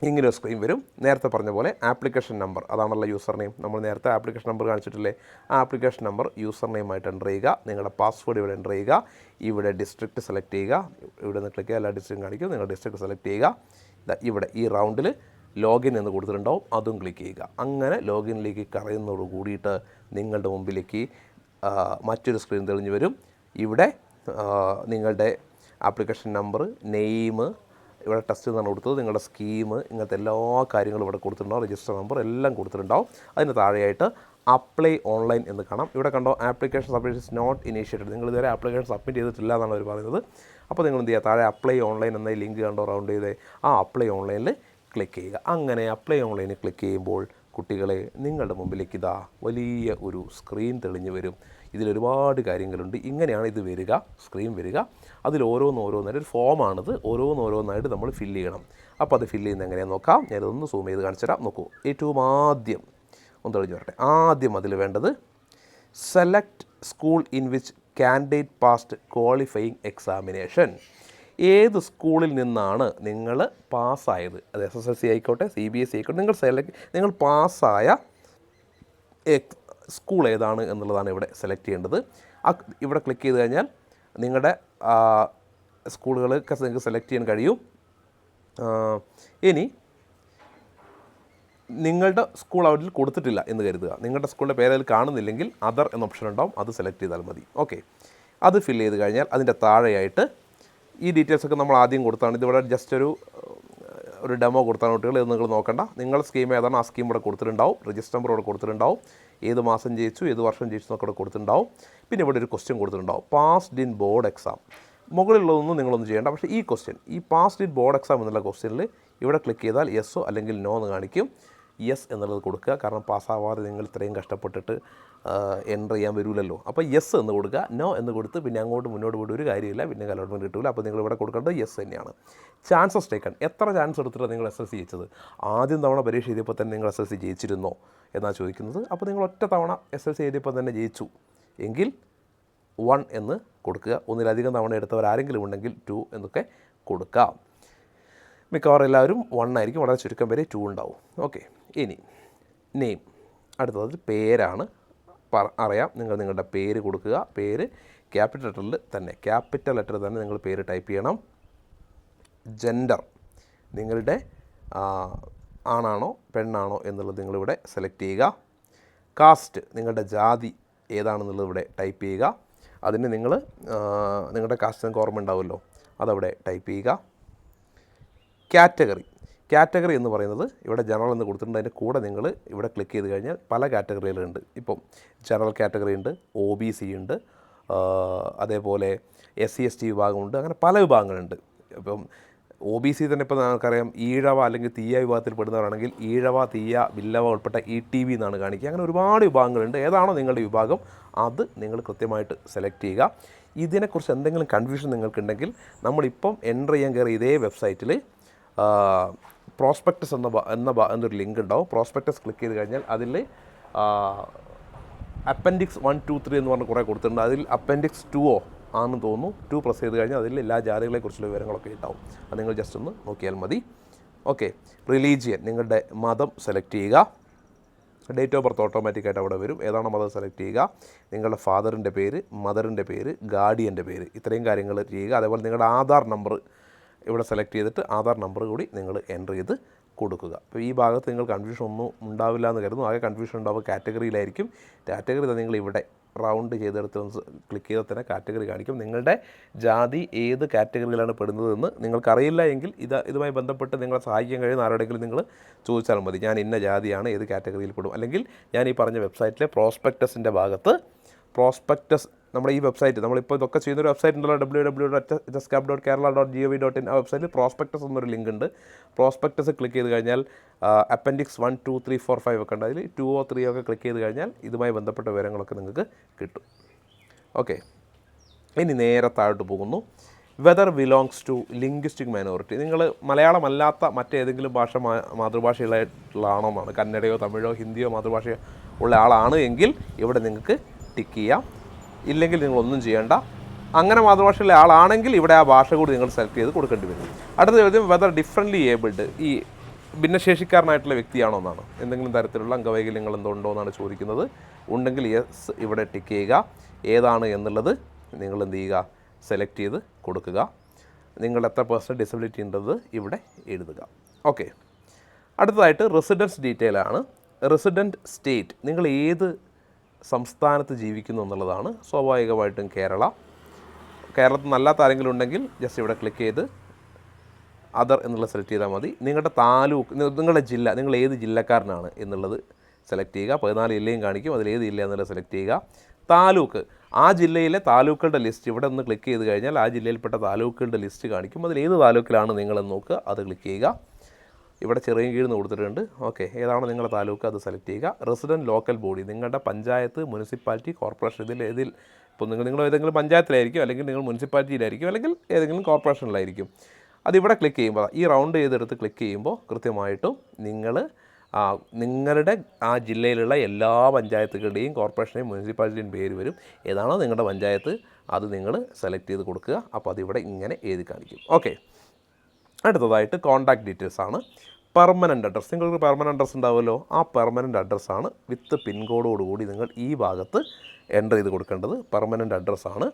ഇങ്ങനെ ഒരു സ്ക്രീൻ വരും. നേരത്തെ പറഞ്ഞ പോലെ ആപ്ലിക്കേഷൻ നമ്പർ അതാണല്ലോ യൂസർ നെയിം നമ്മൾ നേരത്തെ ആപ്ലിക്കേഷൻ നമ്പർ കാണിച്ചിട്ടില്ലേ? ആ ആപ്ലിക്കേഷൻ നമ്പർ യൂസർ നെയിമായിട്ട് എന്റർ ചെയ്യുക. നിങ്ങളുടെ പാസ്വേഡ് ഇവിടെ എന്റർ ചെയ്യുക. ഇവിടെ ഡിസ്ട്രിക്റ്റ് സെലക്ട് ചെയ്യുക. ഇവിടെ നിന്ന് ക്ലിക്ക് ചെയ്യുക എല്ലാ ഡിസ്ട്രിക്റ്റും കാണിക്കും. നിങ്ങൾ ഡിസ്ട്രിക്റ്റ് സെലക്ട് ചെയ്യുക. ഇവിടെ ഈ റൗണ്ടിൽ ലോഗിൻ എന്ന് കൊടുത്തിട്ടുണ്ടാവും. അതും ക്ലിക്ക് ചെയ്യുക. അങ്ങനെ ലോഗിനിലേക്ക് കറയുന്നതോട് കൂടിയിട്ട് നിങ്ങളുടെ മുമ്പിലേക്ക് മറ്റൊരു സ്ക്രീൻ തെളിഞ്ഞു വരും. ഇവിടെ നിങ്ങളുടെ ആപ്ലിക്കേഷൻ നമ്പർ നെയിം ഇവിടെ ടെസ്റ്റ് എന്നാണ് കൊടുത്തത്. നിങ്ങളുടെ സ്കീം ഇങ്ങനത്തെ എല്ലാ കാര്യങ്ങളും ഇവിടെ കൊടുത്തിട്ടുണ്ടാവും. രജിസ്റ്റർ നമ്പർ എല്ലാം കൊടുത്തിട്ടുണ്ടാവും. അതിന് താഴെയായിട്ട് അപ്ലൈ ഓൺലൈൻ എന്ന് കാണാം. ഇവിടെ കണ്ടോ application submit is not initiated നിങ്ങൾ ഇതുവരെ ആപ്ലിക്കേഷൻ സബ്മിറ്റ് ചെയ്തിട്ടില്ല എന്നാണ് അവർ പറയുന്നത്. അപ്പോൾ നിങ്ങൾ എന്ത് ചെയ്യുക? താഴെ അപ്ലൈ ഓൺലൈൻ എന്ന ലിങ്ക് കണ്ടോ റൗണ്ട് ചെയ്തേ. ആ അപ്ലൈ ഓൺലൈനിൽ ക്ലിക്ക് ചെയ്യുക. അങ്ങനെ അപ്ലൈ ഓൺലൈനിൽ ക്ലിക്ക് ചെയ്യുമ്പോൾ കുട്ടികളെ നിങ്ങളുടെ മുമ്പിലേക്ക് ഇതാ വലിയ ഒരു സ്ക്രീൻ തെളിഞ്ഞു വരും. ഇതിൽ ഒരുപാട് കാര്യങ്ങളുണ്ട്. ഇങ്ങനെയാണ് ഇത് വരിക സ്ക്രീൻ വരിക. അതിൽ ഓരോന്നോരോന്നായിട്ട് ഒരു ഫോമാണിത് ഓരോന്നോരോന്നായിട്ട് നമ്മൾ ഫില്ല് ചെയ്യണം. അപ്പോൾ അത് ഫില്ല് ചെയ്യുന്നത് എങ്ങനെയാണെന്ന് നോക്കാം. ഞാനിതൊന്ന് സൂം ചെയ്ത് കാണിച്ചു തരാം. നോക്കൂ ഏറ്റവും ആദ്യം ഒന്ന് തെളിഞ്ഞു വരട്ടെ. ആദ്യം അതിൽ വേണ്ടത് select school in which candidate passed qualifying examination ഏത് സ്കൂളിൽ നിന്നാണ് നിങ്ങൾ പാസ്സായത്? അത് എസ് എസ് എൽ സി ആയിക്കോട്ടെ സി ബി എസ് സി ആയിക്കോട്ടെ നിങ്ങൾ സെലക്ട് നിങ്ങൾ പാസ്സായ സ്കൂൾ ഏതാണ് എന്നുള്ളതാണ് ഇവിടെ സെലക്ട് ചെയ്യേണ്ടത്. ആ ഇവിടെ ക്ലിക്ക് ചെയ്ത് കഴിഞ്ഞാൽ നിങ്ങളുടെ സ്കൂളുകളൊക്കെ നിങ്ങൾക്ക് സെലക്ട് ചെയ്യാൻ കഴിയും. ഇനി നിങ്ങളുടെ സ്കൂൾ അവരിൽ കൊടുത്തിട്ടില്ല എന്ന് കരുതുക. നിങ്ങളുടെ സ്കൂളിന്റെ പേര് അതിൽ കാണുന്നില്ലെങ്കിൽ അതർ എന്ന ഓപ്ഷൻ ഉണ്ടാവും. അത് സെലക്ട് ചെയ്താൽ മതി. ഓക്കെ അത് ഫില്ല് ചെയ്ത് കഴിഞ്ഞാൽ അതിന്റെ താഴെയായിട്ട് ഈ ഡീറ്റെയിൽസ് ഒക്കെ നമ്മൾ ആദ്യം കൊടുത്താണ്. ഇതിവിടെ ജസ്റ്റ് ഒരു ഒരു ഡെമോ കൊടുത്താണ് കുട്ടികൾ. ഇത് നിങ്ങൾ നോക്കണ്ട. നിങ്ങൾ സ്കീം ഏതാണ്? ആ സ്കീം ഇവിടെ കൊടുത്തിട്ടുണ്ടാവും. രജിസ്റ്റർ നമ്പർ ഇവിടെ കൊടുത്തിട്ടുണ്ടാവും. ഏത് മാസം ജയിച്ചു ഏത് വർഷം ജയിച്ചു എന്നൊക്കെ ഇവിടെ കൊടുത്തിട്ടുണ്ടാവും. പിന്നെ ഇവിടെ ഒരു ക്വസ്റ്റ്യൻ കൊടുത്തിട്ടുണ്ടാവും. പാസ്ഡ് ഇൻ ബോർഡ് എക്സാം മുകളിലുള്ളതൊന്നും നിങ്ങളൊന്നും ചെയ്യേണ്ട. പക്ഷേ ഈ ക്വസ്റ്റ്യൻ ഈ പാസ്ഡ് ഇൻ ബോർഡ് എക്സാം എന്നുള്ള ക്വസ്റ്റ്യനിൽ ഇവിടെ ക്ലിക്ക് ചെയ്താൽ യെസ്സോ അല്ലെങ്കിൽ നോ എന്ന് കാണിക്കും. യെസ് എന്നുള്ളത് കൊടുക്കുക. കാരണം പാസ്സാവാതെ നിങ്ങൾ ഇത്രയും കഷ്ടപ്പെട്ടിട്ട് എന്റർ ചെയ്യാൻ വരില്ലല്ലോ അപ്പോൾ യെസ് എന്ന് കൊടുക്കുക. നോ എന്ന് കൊടുത്ത് പിന്നെ അങ്ങോട്ട് മുന്നോട്ട് പോയിട്ട് ഒരു കാര്യമില്ല. പിന്നെ അലോട്ട്മെന്റ് കിട്ടില്ല അപ്പോൾ നിങ്ങൾ ഇവിടെ കൊടുക്കേണ്ടത് യെസ് തന്നെയാണ്. ചാൻസസ് ടേക്കൺ എത്ര ചാൻസ് എടുത്തിട്ടാണ് നിങ്ങൾ എസ് എസ് സി ജയിച്ചത്? ആദ്യം തവണ പരീക്ഷ എഴുതിയപ്പോൾ തന്നെ നിങ്ങൾ എസ് എസ് സി ജയിച്ചിരുന്നോ എന്നാണ് ചോദിക്കുന്നത്. അപ്പോൾ നിങ്ങൾ ഒറ്റ തവണ എസ് എസ് സി എഴുതിയപ്പോൾ തന്നെ ജയിച്ചു. എങ്കിൽ വൺ എന്ന് കൊടുക്കുക. ഒന്നിലധികം തവണ എടുത്തവർ ആരെങ്കിലും ഉണ്ടെങ്കിൽ ടു എന്നൊക്കെ കൊടുക്കാം. മിക്കവാറും എല്ലാവരും വൺ ആയിരിക്കും. വളരെ ചുരുക്കം വരെ ടു ഉണ്ടാവും. ഓക്കെ ഇനി നെയിം അടുത്തത് പേരാണ്. അറിയാം. നിങ്ങൾ നിങ്ങളുടെ പേര് കൊടുക്കുക. പേര് ക്യാപിറ്റൽ ലെറ്ററിൽ തന്നെ. ക്യാപിറ്റൽ ലെറ്റർ തന്നെ നിങ്ങൾ പേര് ടൈപ്പ് ചെയ്യണം. ജെൻഡർ നിങ്ങളുടെ ആണാണോ പെണ്ണാണോ എന്നുള്ളത് നിങ്ങളിവിടെ സെലക്ട് ചെയ്യുക. കാസ്റ്റ് നിങ്ങളുടെ ജാതി ഏതാണെന്നുള്ളത് ഇവിടെ ടൈപ്പ് ചെയ്യുക. അതിന് നിങ്ങൾ നിങ്ങളുടെ കാസ്റ്റ് നിങ്ങൾക്ക് ഓർമ്മ ഉണ്ടാവുമല്ലോ. അതവിടെ ടൈപ്പ് ചെയ്യുക. കാറ്റഗറി കാറ്റഗറി എന്ന് പറയുന്നത് ഇവിടെ ജനറൽ എന്ന് കൊടുത്തിട്ടുണ്ട്. അതിന്റെ കൂടെ നിങ്ങൾ ഇവിടെ ക്ലിക്ക് ചെയ്ത് കഴിഞ്ഞാൽ പല കാറ്റഗറികളുണ്ട് ഇപ്പം ജനറൽ കാറ്റഗറി ഉണ്ട് ഒ ബി സി ഉണ്ട് അതേപോലെ എസ് സി എസ് ടി വിഭാഗമുണ്ട് അങ്ങനെ പല വിഭാഗങ്ങളുണ്ട്. ഇപ്പം ഒ ബി സി തന്നെ ഇപ്പോൾ നമുക്കറിയാം ഈഴവ അല്ലെങ്കിൽ തീയ വിഭാഗത്തിൽ പെടുന്നവരാണെങ്കിൽ ഈഴവ തീയ വില്ലവ ഉൾപ്പെട്ട ഇ ടി വി എന്നാണ് കാണിക്കുക. അങ്ങനെ ഒരുപാട് വിഭാഗങ്ങളുണ്ട്. ഏതാണോ നിങ്ങളുടെ വിഭാഗം അത് നിങ്ങൾ കൃത്യമായിട്ട് സെലക്ട് ചെയ്യുക. ഇതിനെക്കുറിച്ച് എന്തെങ്കിലും കൺഫ്യൂഷൻ നിങ്ങൾക്കുണ്ടെങ്കിൽ നമ്മളിപ്പം എന്റർ ചെയ്യാൻ കയറി ഇതേ വെബ്സൈറ്റിൽ പ്രോസ്പെക്ടസ് എന്ന എന്ന എന്നൊരു ലിങ്ക് ഉണ്ടാവും. പ്രോസ്പെക്ടസ് ക്ലിക്ക് ചെയ്ത് കഴിഞ്ഞാൽ അതിൽ അപ്പൻഡിക്സ് വൺ ടു ത്രീ എന്ന് പറഞ്ഞ് കുറേ കൊടുത്തിട്ടുണ്ട്. അതിൽ അപ്പൻഡിക്സ് ടുവോ ആണെന്ന് തോന്നുന്നു. ടു പ്രസ് ചെയ്ത് കഴിഞ്ഞാൽ അതിൽ എല്ലാ ജാതികളെക്കുറിച്ചുള്ള വിവരങ്ങളൊക്കെ ഉണ്ടാവും. അത് നിങ്ങൾ ജസ്റ്റ് ഒന്ന് നോക്കിയാൽ മതി. ഓക്കെ റിലീജിയൻ നിങ്ങളുടെ മതം സെലക്ട് ചെയ്യുക. ഡേറ്റ് ഓഫ് ബർത്ത് ഓട്ടോമാറ്റിക്കായിട്ട് അവിടെ വരും. ഏതാണ് മതം സെലക്ട് ചെയ്യുക? നിങ്ങളുടെ ഫാദറിന്റെ പേര് മദറിന്റെ പേര് ഗാർഡിയന്റെ പേര്. ഇത്രയും കാര്യങ്ങൾ ചെയ്യുക. അതേപോലെ നിങ്ങളുടെ ആധാർ നമ്പർ ഇവിടെ സെലക്ട് ചെയ്തിട്ട് ആധാർ നമ്പർ കൂടി നിങ്ങൾ എന്റർ ചെയ്ത് കൊടുക്കുക. അപ്പോൾ ഈ ഭാഗത്ത് നിങ്ങൾ കൺഫ്യൂഷൻ ഒന്നും ഉണ്ടാവില്ല എന്ന് കരുതുന്നു. ആകെ കൺഫ്യൂഷൻ ഉണ്ടാവുക കാറ്റഗറിയിലായിരിക്കും കാറ്റഗറി നിങ്ങൾ ഇവിടെ റൗണ്ട് ചെയ്തെടുത്ത് ക്ലിക്ക് ചെയ്താൽ തന്നെ കാറ്റഗറി കാണിക്കും. നിങ്ങളുടെ ജാതി ഏത് കാറ്റഗറിയിലാണ് പെടുന്നതെന്ന് നിങ്ങൾക്കറിയില്ല എങ്കിൽ ഇത് ഇതുമായി ബന്ധപ്പെട്ട് നിങ്ങളെ സഹായിക്കാൻ കഴിയുന്ന ആരോടെങ്കിലും നിങ്ങൾ ചോദിച്ചാൽ മതി. ഞാൻ ഇന്ന ജാതിയാണ് ഏത് കാറ്റഗറിയിൽ പെടും. അല്ലെങ്കിൽ ഞാൻ ഈ പറഞ്ഞ വെബ്സൈറ്റിലെ പ്രോസ്പെക്ടസിന്റെ ഭാഗത്ത് പ്രോസ്പെക്ടസ് നമ്മുടെ ഈ വെബ്സൈറ്റ് നമ്മളിപ്പോൾ ഇതൊക്കെ ചെയ്യുന്ന ഒരു വെബ്സൈറ്റ് ഉണ്ടല്ലോ W W dot ജസ്കാബ് dot Kerala dot G O V dot in ആ വെബ്സൈറ്റിൽ പ്രോസ്പെക്ടസ് എന്നൊരു ലിങ്ക് ഉണ്ട്. പ്രോസ്പെക്ടസ് ക്ലിക്ക് ചെയ്ത് കഴിഞ്ഞാൽ appendix one two three four five ഒക്കെ ഉണ്ട്. അതിൽ ടു ഓ ത്രീ ഒക്കെ ക്ലിക്ക് ചെയ്ത് കഴിഞ്ഞാൽ ഇതുമായി ബന്ധപ്പെട്ട വിവരങ്ങളൊക്കെ നിങ്ങൾക്ക് കിട്ടും. ഓക്കെ ഇനി നേരെ താഴോട്ട് പോകുന്നു. Whether belongs to linguistic minority നിങ്ങൾ മലയാളമല്ലാത്ത മറ്റേതെങ്കിലും ഭാഷ മാതൃഭാഷയിലായിട്ടുള്ള ആണോ എന്നാണ്. കന്നഡയോ തമിഴോ ഹിന്ദിയോ മാതൃഭാഷയോ ഉള്ള ആളാണ് എങ്കിൽ ഇവിടെ നിങ്ങൾക്ക് ടിക്ക് ചെയ്യാം ഇല്ലെങ്കിൽ നിങ്ങളൊന്നും ചെയ്യേണ്ട. അങ്ങനെ മാതൃഭാഷയിലെ ആളാണെങ്കിൽ ഇവിടെ ആ ഭാഷ കൂടി നിങ്ങൾ സെലക്ട് ചെയ്ത് കൊടുക്കേണ്ടി വരും. അടുത്ത ചോദ്യം വെതർ ഡിഫറെന്റ്ലി ഏബിൾഡ് ഈ ഭിന്നശേഷിക്കാരനായിട്ടുള്ള വ്യക്തിയാണോ എന്നാണ്. എന്തെങ്കിലും തരത്തിലുള്ള അംഗവൈകല്യങ്ങൾ എന്തോ ഉണ്ടോ എന്നാണ് ചോദിക്കുന്നത്. ഉണ്ടെങ്കിൽ യെസ് ഇവിടെ ടിക്ക് ചെയ്യുക. ഏതാണ് എന്നുള്ളത് നിങ്ങൾ എന്ത് ചെയ്യുക? സെലക്ട് ചെയ്ത് കൊടുക്കുക. നിങ്ങൾ എത്ര പേഴ്സന്റ് ഡിസബിലിറ്റി ഉണ്ടെന്ന് ഇവിടെ എഴുതുക. ഓക്കെ അടുത്തതായിട്ട് റെസിഡൻസ് ഡീറ്റെയിൽ ആണ്. റെസിഡന്റ് സ്റ്റേറ്റ് നിങ്ങൾ ഏത് സംസ്ഥാനത്ത് ജീവിക്കുന്നു എന്നുള്ളതാണ് സ്വാഭാവികമായിട്ടും കേരള. കേരളത്തിൽ നല്ലാത്ത ആരെങ്കിലും ഉണ്ടെങ്കിൽ ജസ്റ്റ് ഇവിടെ ക്ലിക്ക് ചെയ്ത് അതർ എന്നുള്ളത് സെലക്ട് ചെയ്താൽ മതി. നിങ്ങളുടെ താലൂക്ക് നിങ്ങളുടെ ജില്ല നിങ്ങൾ ഏത് ജില്ലക്കാരനാണ് എന്നുള്ളത് സെലക്ട് ചെയ്യുക. പതിനാല് ജില്ലയും കാണിക്കും അതിൽ ഏത് ജില്ല എന്നുള്ളത് സെലക്ട് ചെയ്യുക. താലൂക്ക് ആ ജില്ലയിലെ താലൂക്കുകളുടെ ലിസ്റ്റ് ഇവിടെ ഒന്ന് ക്ലിക്ക് ചെയ്ത് കഴിഞ്ഞാൽ ആ ജില്ലയിൽപ്പെട്ട താലൂക്കുകളുടെ ലിസ്റ്റ് കാണിക്കും. അതിൽ ഏത് താലൂക്കിലാണ് നിങ്ങളെന്ന് നോക്കുക അത് ക്ലിക്ക് ചെയ്യുക. ഇവിടെ ചെറിയ കീഴ്ന്ന് കൊടുത്തിട്ടുണ്ട്. ഓക്കെ ഏതാണോ നിങ്ങളുടെ താലൂക്ക്? അത് സെലക്ട് ചെയ്യുക. റെസിഡന്റ് ലോക്കൽ ബോഡി നിങ്ങളുടെ പഞ്ചായത്ത് മുനിസിപ്പാലിറ്റി കോർപ്പറേഷൻ ഇതിൽ ഏതിൽ? ഇപ്പോൾ നിങ്ങൾ നിങ്ങൾ ഏതെങ്കിലും പഞ്ചായത്തിലായിരിക്കും അല്ലെങ്കിൽ നിങ്ങൾ മുനിസിപ്പാലിറ്റിയിലായിരിക്കും അല്ലെങ്കിൽ ഏതെങ്കിലും കോർപ്പറേഷനിലായിരിക്കും അതിവിടെ ക്ലിക്ക് ചെയ്യുമ്പോൾ ഈ റൗണ്ട് ചെയ്തെടുത്ത് ക്ലിക്ക് ചെയ്യുമ്പോൾ കൃത്യമായിട്ടും നിങ്ങൾ നിങ്ങളുടെ ആ ജില്ലയിലുള്ള എല്ലാ പഞ്ചായത്തുകളുടെയും കോർപ്പറേഷന്റെയും മുനിസിപ്പാലിറ്റിയും പേര് വരും. ഏതാണോ നിങ്ങളുടെ പഞ്ചായത്ത് അത് നിങ്ങൾ സെലക്ട് ചെയ്ത് കൊടുക്കുക. അപ്പോൾ അതിവിടെ ഇങ്ങനെ എഴുതി കാണിക്കും. ഓക്കെ അടുത്തതായിട്ട് കോൺടാക്ട് ഡീറ്റെയിൽസ് ആണ്. പെർമനന്റ് അഡ്രസ്സ് നിങ്ങൾക്ക് പെർമനന്റ് അഡ്രസ്സ് ഉണ്ടാവുമല്ലോ. ആ പെർമനന്റ് അഡ്രസ്സാണ് വിത്ത് പിൻകോഡോടുകൂടി നിങ്ങൾ ഈ ഭാഗത്ത് എന്റർ ചെയ്ത് കൊടുക്കേണ്ടത്. പെർമനന്റ് അഡ്രസ്സാണ്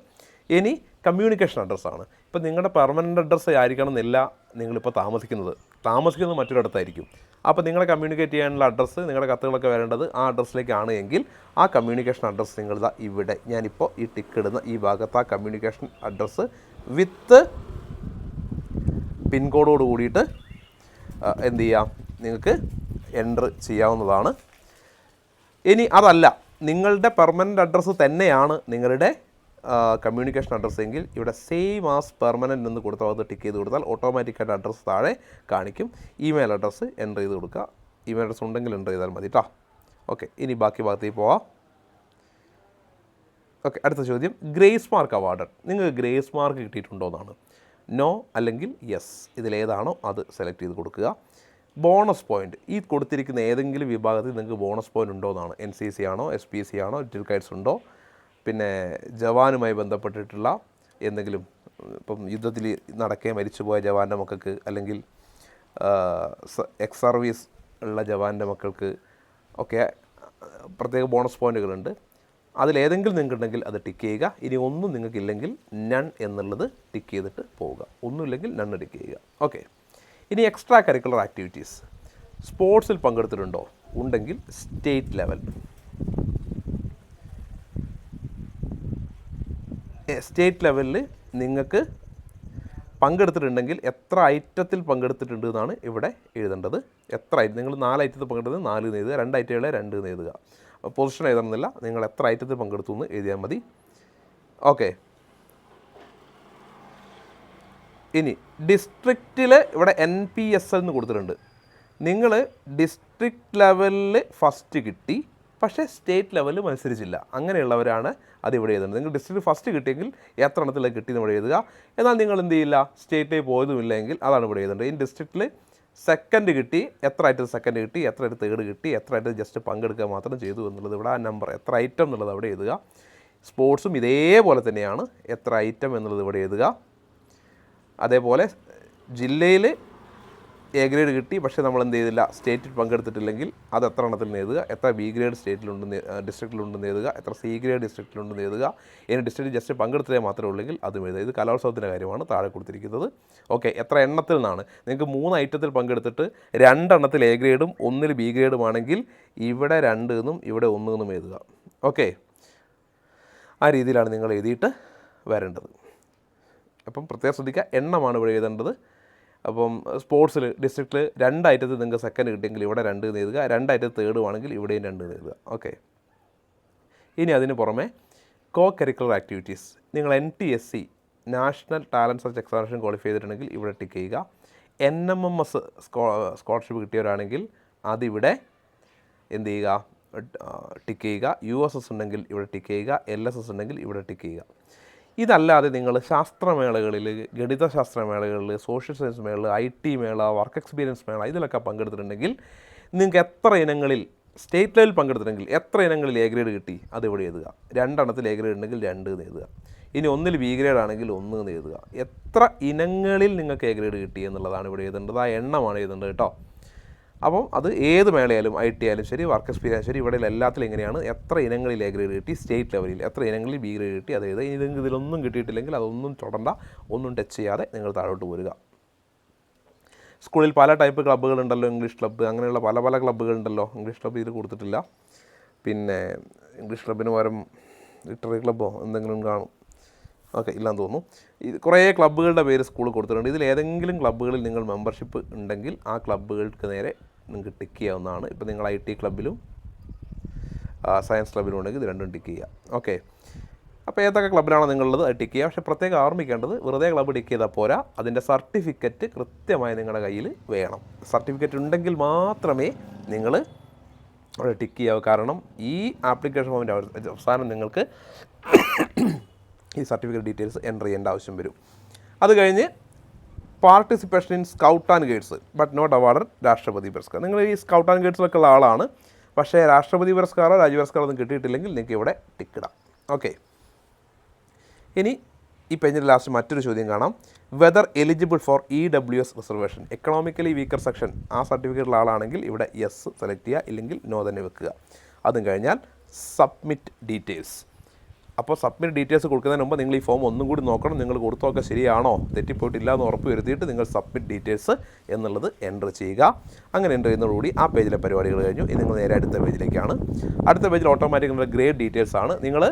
ഇനി കമ്മ്യൂണിക്കേഷൻ അഡ്രസ്സാണ് ഇപ്പോൾ നിങ്ങളുടെ പെർമനന്റ് അഡ്രസ്സ് ആയിരിക്കണം എന്നില്ല നിങ്ങളിപ്പോൾ താമസിക്കുന്നത്. താമസിക്കുന്നത് മറ്റൊരിടത്തായിരിക്കും. അപ്പോൾ നിങ്ങളെ കമ്മ്യൂണിക്കേറ്റ് ചെയ്യാനുള്ള അഡ്രസ്സ് നിങ്ങളുടെ കത്തുകളൊക്കെ വരേണ്ടത് ആ അഡ്രസ്സിലേക്കാണ് എങ്കിൽ ആ കമ്മ്യൂണിക്കേഷൻ അഡ്രസ്സ് നിങ്ങൾ ദാ ഇവിടെ ഞാനിപ്പോൾ ഈ ടിക്ക് ഇടുന്ന ഈ ഭാഗത്ത് ആ കമ്മ്യൂണിക്കേഷൻ അഡ്രസ്സ് വിത്ത് പിൻകോഡോട് കൂടിയിട്ട് എന്തു ചെയ്യാം? നിങ്ങൾക്ക് എന്റർ ചെയ്യാവുന്നതാണ്. ഇനി അതല്ല നിങ്ങളുടെ പെർമനന്റ് അഡ്രസ്സ് തന്നെയാണ് നിങ്ങളുടെ കമ്മ്യൂണിക്കേഷൻ അഡ്രസ്സ് എങ്കിൽ ഇവിടെ സെയിം ആസ് പെർമനന്റ് എന്ന് കൊടുത്താൽ അത് ടിക്ക് ചെയ്ത് കൊടുത്താൽ ഓട്ടോമാറ്റിക്കായിട്ട് അഡ്രസ്സ് താഴെ കാണിക്കും. ഇമെയിൽ അഡ്രസ്സ് എന്റർ ചെയ്ത് കൊടുക്കുക. ഇമെയിൽ അഡ്രസ്സ് ഉണ്ടെങ്കിൽ എന്റർ ചെയ്താൽ മതി കേട്ടോ ഓക്കെ ഇനി ബാക്കി ഭാഗത്തേക്ക് പോവാം. ഓക്കെ അടുത്ത ചോദ്യം. ഗ്രേസ് മാർക്ക് അവാർഡ് നിങ്ങൾക്ക് ഗ്രേസ് മാർക്ക് കിട്ടിയിട്ടുണ്ടോ എന്നാണ്. നോ അല്ലെങ്കിൽ യെസ്. ഇതിലേതാണോ അത് സെലക്ട് ചെയ്ത് കൊടുക്കുക. ബോണസ് പോയിന്റ് ഈ കൊടുത്തിരിക്കുന്ന ഏതെങ്കിലും വിഭാഗത്തിൽ നിങ്ങൾക്ക് ബോണസ് പോയിന്റ് ഉണ്ടോ എന്നാണ്. എൻ സി സി ആണോ എസ് പി സി ആണോ ലിറ്റിൽ കൈറ്റ്സ് ഉണ്ടോ? പിന്നെ ജവാനുമായി ബന്ധപ്പെട്ടിട്ടുള്ള എന്തെങ്കിലും ഇപ്പം യുദ്ധത്തിൽ നടക്കെ മരിച്ചുപോയ ജവാന്റെ മക്കൾക്ക് അല്ലെങ്കിൽ എക്സ് സർവീസ് ഉള്ള ജവാന്റെ മക്കൾക്ക് ഒക്കെ പ്രത്യേക ബോണസ് പോയിന്റുകളുണ്ട്. അതിലേതെങ്കിലും നിങ്ങൾക്കുണ്ടെങ്കിൽ അത് ടിക്ക് ചെയ്യുക. ഇനി ഒന്നും നിങ്ങൾക്കില്ലെങ്കിൽ നൺ എന്നുള്ളത് ടിക്ക് ചെയ്തിട്ട് പോവുക. ഒന്നുമില്ലെങ്കിൽ നൺ ടിക്ക് ചെയ്യുക. ഓക്കെ ഇനി എക്സ്ട്രാ കരിക്കുലർ ആക്ടിവിറ്റീസ് സ്പോർട്സിൽ പങ്കെടുത്തിട്ടുണ്ടോ? ഉണ്ടെങ്കിൽ സ്റ്റേറ്റ് ലെവൽ സ്റ്റേറ്റ് ലെവലിൽ നിങ്ങൾക്ക് പങ്കെടുത്തിട്ടുണ്ടെങ്കിൽ എത്ര ഐറ്റത്തിൽ പങ്കെടുത്തിട്ടുണ്ട് എന്നാണ് ഇവിടെ എഴുതേണ്ടത്. എത്ര ഐറ്റം നിങ്ങൾ നാല് ഐറ്റത്തിൽ പങ്കെടുത്തത് നാല് നേതുക രണ്ട് ഐറ്റങ്ങളെ രണ്ട് നേതുക പൊസിഷൻ എഴുതണമെന്നില്ല. നിങ്ങൾ എത്ര ഐറ്റത്തിൽ പങ്കെടുത്തു എന്ന് എഴുതിയാൽ മതി. ഓക്കെ ഇനി ഡിസ്ട്രിക്റ്റിൽ ഇവിടെ എൻ പി എസ് എൽ എന്ന് കൊടുത്തിട്ടുണ്ട്. നിങ്ങൾ ഡിസ്ട്രിക്ട് ലെവലിൽ ഫസ്റ്റ് കിട്ടി പക്ഷേ സ്റ്റേറ്റ് ലെവലിൽ മത്സരിച്ചില്ല. അങ്ങനെയുള്ളവരാണ് അത് ഇവിടെ എഴുതുന്നത് നിങ്ങൾ ഡിസ്ട്രിക്ട് ഫസ്റ്റ് കിട്ടിയെങ്കിൽ എത്ര എണ്ണത്തിലേക്ക് കിട്ടി എന്ന് ഇവിടെ എഴുതുക. എന്നാൽ നിങ്ങൾ എന്ത് ചെയ്യില്ല? സ്റ്റേറ്റിൽ പോയതുമില്ലെങ്കിൽ അതാണ് ഇവിടെ എഴുതേണ്ടത്. ഈ ഡിസ്ട്രിക്റ്റിൽ സെക്കൻഡ് കിട്ടി എത്ര ഐറ്റം സെക്കൻഡ് കിട്ടി എത്ര ആയിട്ട് തേർഡ് കിട്ടി എത്ര ആയിട്ട് ജസ്റ്റ് പങ്കെടുക്കുക മാത്രം ചെയ്തു എന്നുള്ളത് ഇവിടെ ആ നമ്പർ എത്ര ഐറ്റം എന്നുള്ളത് അവിടെ എഴുതുക. സ്പോർട്സും ഇതേപോലെ തന്നെയാണ് എത്ര ഐറ്റം എന്നുള്ളത് ഇവിടെ എഴുതുക. അതേപോലെ ജില്ലയിൽ എ ഗ്രേഡ് കിട്ടി പക്ഷേ നമ്മൾ എന്ത് ചെയ്തില്ല സ്റ്റേറ്റിൽ പങ്കെടുത്തിട്ടില്ലെങ്കിൽ അത് എത്ര എണ്ണത്തിൽ എഴുതുക എത്ര ബി ഗ്രേഡ് സ്റ്റേറ്റിലുണ്ടെന്ന് ഡിസ്ട്രിക്റ്റിലുണ്ടെന്ന് എഴുതുക എത്ര സി ഗ്രേഡ് ഡിസ്ട്രിക്റ്റിലുണ്ടെന്ന് എഴുതുക ഇനി ഡിസ്ട്രിക്റ്റ് ജസ്റ്റ് പങ്കെടുത്തതേ മാത്രമേ ഉള്ളെങ്കിൽ അതും എഴുതുക. ഇത് കലോത്സവത്തിന്റെ കാര്യമാണ് താഴെ കൊടുത്തിരിക്കുന്നത്. ഓക്കെ എത്ര എണ്ണത്തിൽ നിന്നാണ്? നിങ്ങൾക്ക് മൂന്ന് ഐറ്റത്തിൽ പങ്കെടുത്തിട്ട് രണ്ടെണ്ണത്തിൽ എ ഗ്രേഡും ഒന്നിൽ ബി ഗ്രേഡും ആണെങ്കിൽ ഇവിടെ രണ്ട് എന്നും ഇവിടെ ഒന്ന് എന്നും എഴുതുക. ഓക്കെ ആ രീതിയിലാണ് നിങ്ങൾ എഴുതിയിട്ട് വരേണ്ടത്. അപ്പം പ്രത്യേകം ശ്രദ്ധിക്കുക എണ്ണമാണ് ഇവിടെ എഴുതേണ്ടത്. അപ്പം സ്പോർട്സിൽ ഡിസ്ട്രിക്റ്റിൽ രണ്ടായിട്ട് നിങ്ങൾക്ക് സെക്കൻഡ് കിട്ടിയെങ്കിൽ ഇവിടെ രണ്ട് നേടുക രണ്ടായിട്ട് തേർഡ് ആണെങ്കിൽ ഇവിടെയും രണ്ട് നേടുക ഓക്കെ ഇനി അതിന് പുറമെ കോ കരിക്കുലർ ആക്ടിവിറ്റീസ് നിങ്ങൾ N T S C national talent search examination qualify ചെയ്തിട്ടുണ്ടെങ്കിൽ ഇവിടെ ടിക്ക് ചെയ്യുക. N M M S scholarship കിട്ടിയവരാണെങ്കിൽ അതിവിടെ എന്ത് ചെയ്യുക ടിക്ക് ചെയ്യുക. യു എസ് എസ് ഉണ്ടെങ്കിൽ ഇവിടെ ടിക്ക് ചെയ്യുക. എൽ എസ് എസ് ഉണ്ടെങ്കിൽ ഇവിടെ ടിക്ക് ചെയ്യുക. ഇതല്ലാതെ നിങ്ങൾ ശാസ്ത്രമേളകളിൽ ഗണിതശാസ്ത്രമേളകളിൽ സോഷ്യൽ സയൻസ് മേള ഐ ടി മേള വർക്ക് എക്സ്പീരിയൻസ് മേള ഇതിലൊക്കെ പങ്കെടുത്തിട്ടുണ്ടെങ്കിൽ നിങ്ങൾക്ക് എത്ര ഇനങ്ങളിൽ സ്റ്റേറ്റ് ലെവലിൽ പങ്കെടുത്തിട്ടുണ്ടെങ്കിൽ എത്ര ഇനങ്ങളിൽ എ ഗ്രേഡ് കിട്ടി ഇവിടെ എഴുതുക. രണ്ടെണ്ണത്തിൽ എ ഗ്രേഡ് ഉണ്ടെങ്കിൽ രണ്ട് എന്ന് എഴുതുക. ഇനി ഒന്നിൽ ബി ഗ്രേഡ് ആണെങ്കിൽ ഒന്ന് എന്ന് എഴുതുക. എത്ര ഇനങ്ങളിൽ നിങ്ങൾക്ക് എ ഗ്രേഡ് കിട്ടി എന്നുള്ളതാണ് ഇവിടെ എഴുതേണ്ടത്. ആ എണ്ണമാണ് എഴുതേണ്ടത് കേട്ടോ. അപ്പം അത് ഏത് മേളയായാലും ഐ ടി ആയാലും ശരി വർക്ക് എക്സ്പീരിയൻസ് ശരി ഇവിടെ എല്ലാത്തിലും എങ്ങനെയാണ് എത്ര ഇനങ്ങളിൽ എ ഗ്രേഡ് കിട്ടി സ്റ്റേറ്റ് ലെവലിൽ എത്ര ഇനങ്ങളിൽ ബി ഗ്രേഡ് കിട്ടി അതായത് ഇനി നിങ്ങൾക്ക് ഇതിലൊന്നും കിട്ടിയിട്ടില്ലെങ്കിൽ അതൊന്നും തൊടണ്ട ഒന്നും ടച്ച് ചെയ്യാതെ നിങ്ങൾ താഴോട്ട് പോരുക. സ്കൂളിൽ പല ടൈപ്പ് ക്ലബ്ബുകളുണ്ടല്ലോ ഇംഗ്ലീഷ് ക്ലബ്ബ് അങ്ങനെയുള്ള പല പല ക്ലബ്ബുകളുണ്ടല്ലോ ഇംഗ്ലീഷ് ക്ലബ്ബ് ഇതിൽ കൊടുത്തിട്ടില്ല. പിന്നെ ഇംഗ്ലീഷ് ക്ലബ്ബിന് പകരം ലിറ്റററി ക്ലബ്ബോ എന്തെങ്കിലും കാണും. ഓക്കെ ഇല്ലാന്ന് തോന്നുന്നു. ഇത് കുറേ ക്ലബ്ബുകളുടെ പേര് സ്കൂളിൽ കൊടുത്തിട്ടുണ്ട്. ഇതിൽ ഏതെങ്കിലും ക്ലബ്ബുകളിൽ നിങ്ങൾ മെമ്പർഷിപ്പ് ഉണ്ടെങ്കിൽ ആ ക്ലബ്ബുകൾക്ക് നേരെ നിങ്ങൾക്ക് ടിക്ക് ചെയ്യാവുന്നതാണ്. ഇപ്പോൾ നിങ്ങൾ ഐ ടി ക്ലബിലും സയൻസ് ക്ലബിലും ഉണ്ടെങ്കിൽ ഇത് രണ്ടും ടിക്ക് ചെയ്യുക ഓക്കെ. അപ്പോൾ ഏതൊക്കെ ക്ലബിലാണോ നിങ്ങളുള്ളത് അത് ടിക്ക് ചെയ്യുക പക്ഷേ പ്രത്യേകം ഓർമ്മിക്കേണ്ടത് വെറുതെ ക്ലബ്ബ് ടിക്ക് ചെയ്താൽ പോരാ. അതിന്റെ സർട്ടിഫിക്കറ്റ് കൃത്യമായി നിങ്ങളുടെ കയ്യിൽ വേണം. സർട്ടിഫിക്കറ്റ് ഉണ്ടെങ്കിൽ മാത്രമേ നിങ്ങൾ അവിടെ ടിക്ക് ചെയ്യാവൂ. കാരണം ഈ ആപ്ലിക്കേഷൻ ഫോമിന്റെ അവസാനം നിങ്ങൾക്ക് ഈ സർട്ടിഫിക്കറ്റ് ഡീറ്റെയിൽസ് എന്റർ ചെയ്യേണ്ട ആവശ്യം വരും. അത് കഴിഞ്ഞ് participation in scout and guides but not award രാഷ്ട്രപതി പുരസ്കാരം നിങ്ങൾ ഈ സ്കൗട്ട് ആൻഡ് ഗൈഡ്സിലൊക്കെ ഉള്ള ആളാണ്. പക്ഷേ രാഷ്ട്രപതി പുരസ്കാരോ രാജ്യ പുരസ്കാരോ ഒന്നും കിട്ടിയിട്ടില്ലെങ്കിൽ നിങ്ങൾക്ക് ഇവിടെ ടിക്കിടാം ഓക്കെ ഇനി ഈ പേജിൽ ലാസ്റ്റ് മറ്റൊരു ചോദ്യം കാണാം. Whether eligible for E W S reservation economically weaker section ആ സർട്ടിഫിക്കറ്റുള്ള ആളാണെങ്കിൽ ഇവിടെ യെസ് സെലക്ട് ചെയ്യുക ഇല്ലെങ്കിൽ നോ തന്നെ വെക്കുക. അതും കഴിഞ്ഞാൽ സബ്മിറ്റ് ഡീറ്റെയിൽസ് അപ്പോൾ സബ്മിറ്റ് ഡീറ്റെയിൽസ് കൊടുക്കുന്നതിന് മുമ്പ് നിങ്ങൾ ഈ ഫോം ഒന്നും കൂടി നോക്കണം. നിങ്ങൾ കൊടുത്തൊക്കെ ശരിയാണോ? തെറ്റിപ്പോയിട്ടില്ല എന്ന് ഉറപ്പ് വരുത്തിയിട്ട് നിങ്ങൾ സബ്മിറ്റ് ഡീറ്റെയിൽസ് എന്നുള്ളത് എന്റർ ചെയ്യുക. അങ്ങനെ എന്റർ ചെയ്യുന്നതോടുകൂടി ആ പേജിലെ പരിപാടികൾ കഴിഞ്ഞു. ഇനി നിങ്ങൾ നേരെ അടുത്ത പേജിലേക്കാണ്. അടുത്ത പേജിൽ ഓട്ടോമാറ്റിക് ഗ്രേഡ് ഡീറ്റെയിൽസ് ആണ്. നിങ്ങൾ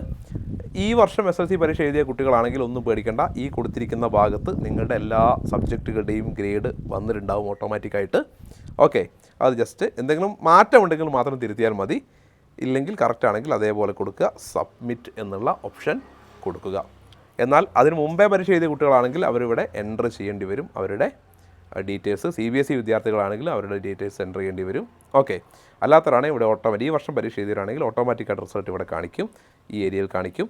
ഈ വർഷം എസ് എൽ സി പരീക്ഷ എഴുതിയ കുട്ടികളാണെങ്കിൽ ഒന്നും പേടിക്കേണ്ട. ഈ കൊടുത്തിരിക്കുന്ന ഭാഗത്ത് നിങ്ങളുടെ എല്ലാ സബ്ജക്റ്റുകളുടെയും ഗ്രേഡ് വന്നിട്ടുണ്ടാവും ഓട്ടോമാറ്റിക്കായിട്ട് ഓക്കെ അത് ജസ്റ്റ് എന്തെങ്കിലും മാറ്റമുണ്ടെങ്കിൽ മാത്രം തിരുത്തിയാൽ മതി. ഇല്ലെങ്കിൽ കറക്റ്റ് ആണെങ്കിൽ അതേപോലെ കൊടുക്കുക സബ്മിറ്റ് എന്നുള്ള ഓപ്ഷൻ കൊടുക്കുക. എന്നാൽ അതിന് മുമ്പേ പരീക്ഷ എഴുതിയ കുട്ടികളാണെങ്കിൽ അവരിവിടെ എന്റർ ചെയ്യേണ്ടി വരും. അവരുടെ details C B S E വിദ്യാർത്ഥികളാണെങ്കിൽ അവരുടെ ഡീറ്റെയിൽസ് എന്റർ ചെയ്യേണ്ടി വരും. ഓക്കെ അല്ലാത്തവരാണെങ്കിൽ ഇവിടെ ഓട്ടോമാറ്റിക് ഈ വർഷം പരീക്ഷ എഴുതിയവരാണെങ്കിൽ ഓട്ടോമാറ്റിക്കായിട്ട് റിസൾട്ട് ഇവിടെ കാണിക്കും. ഈ ഏരിയയിൽ കാണിക്കും.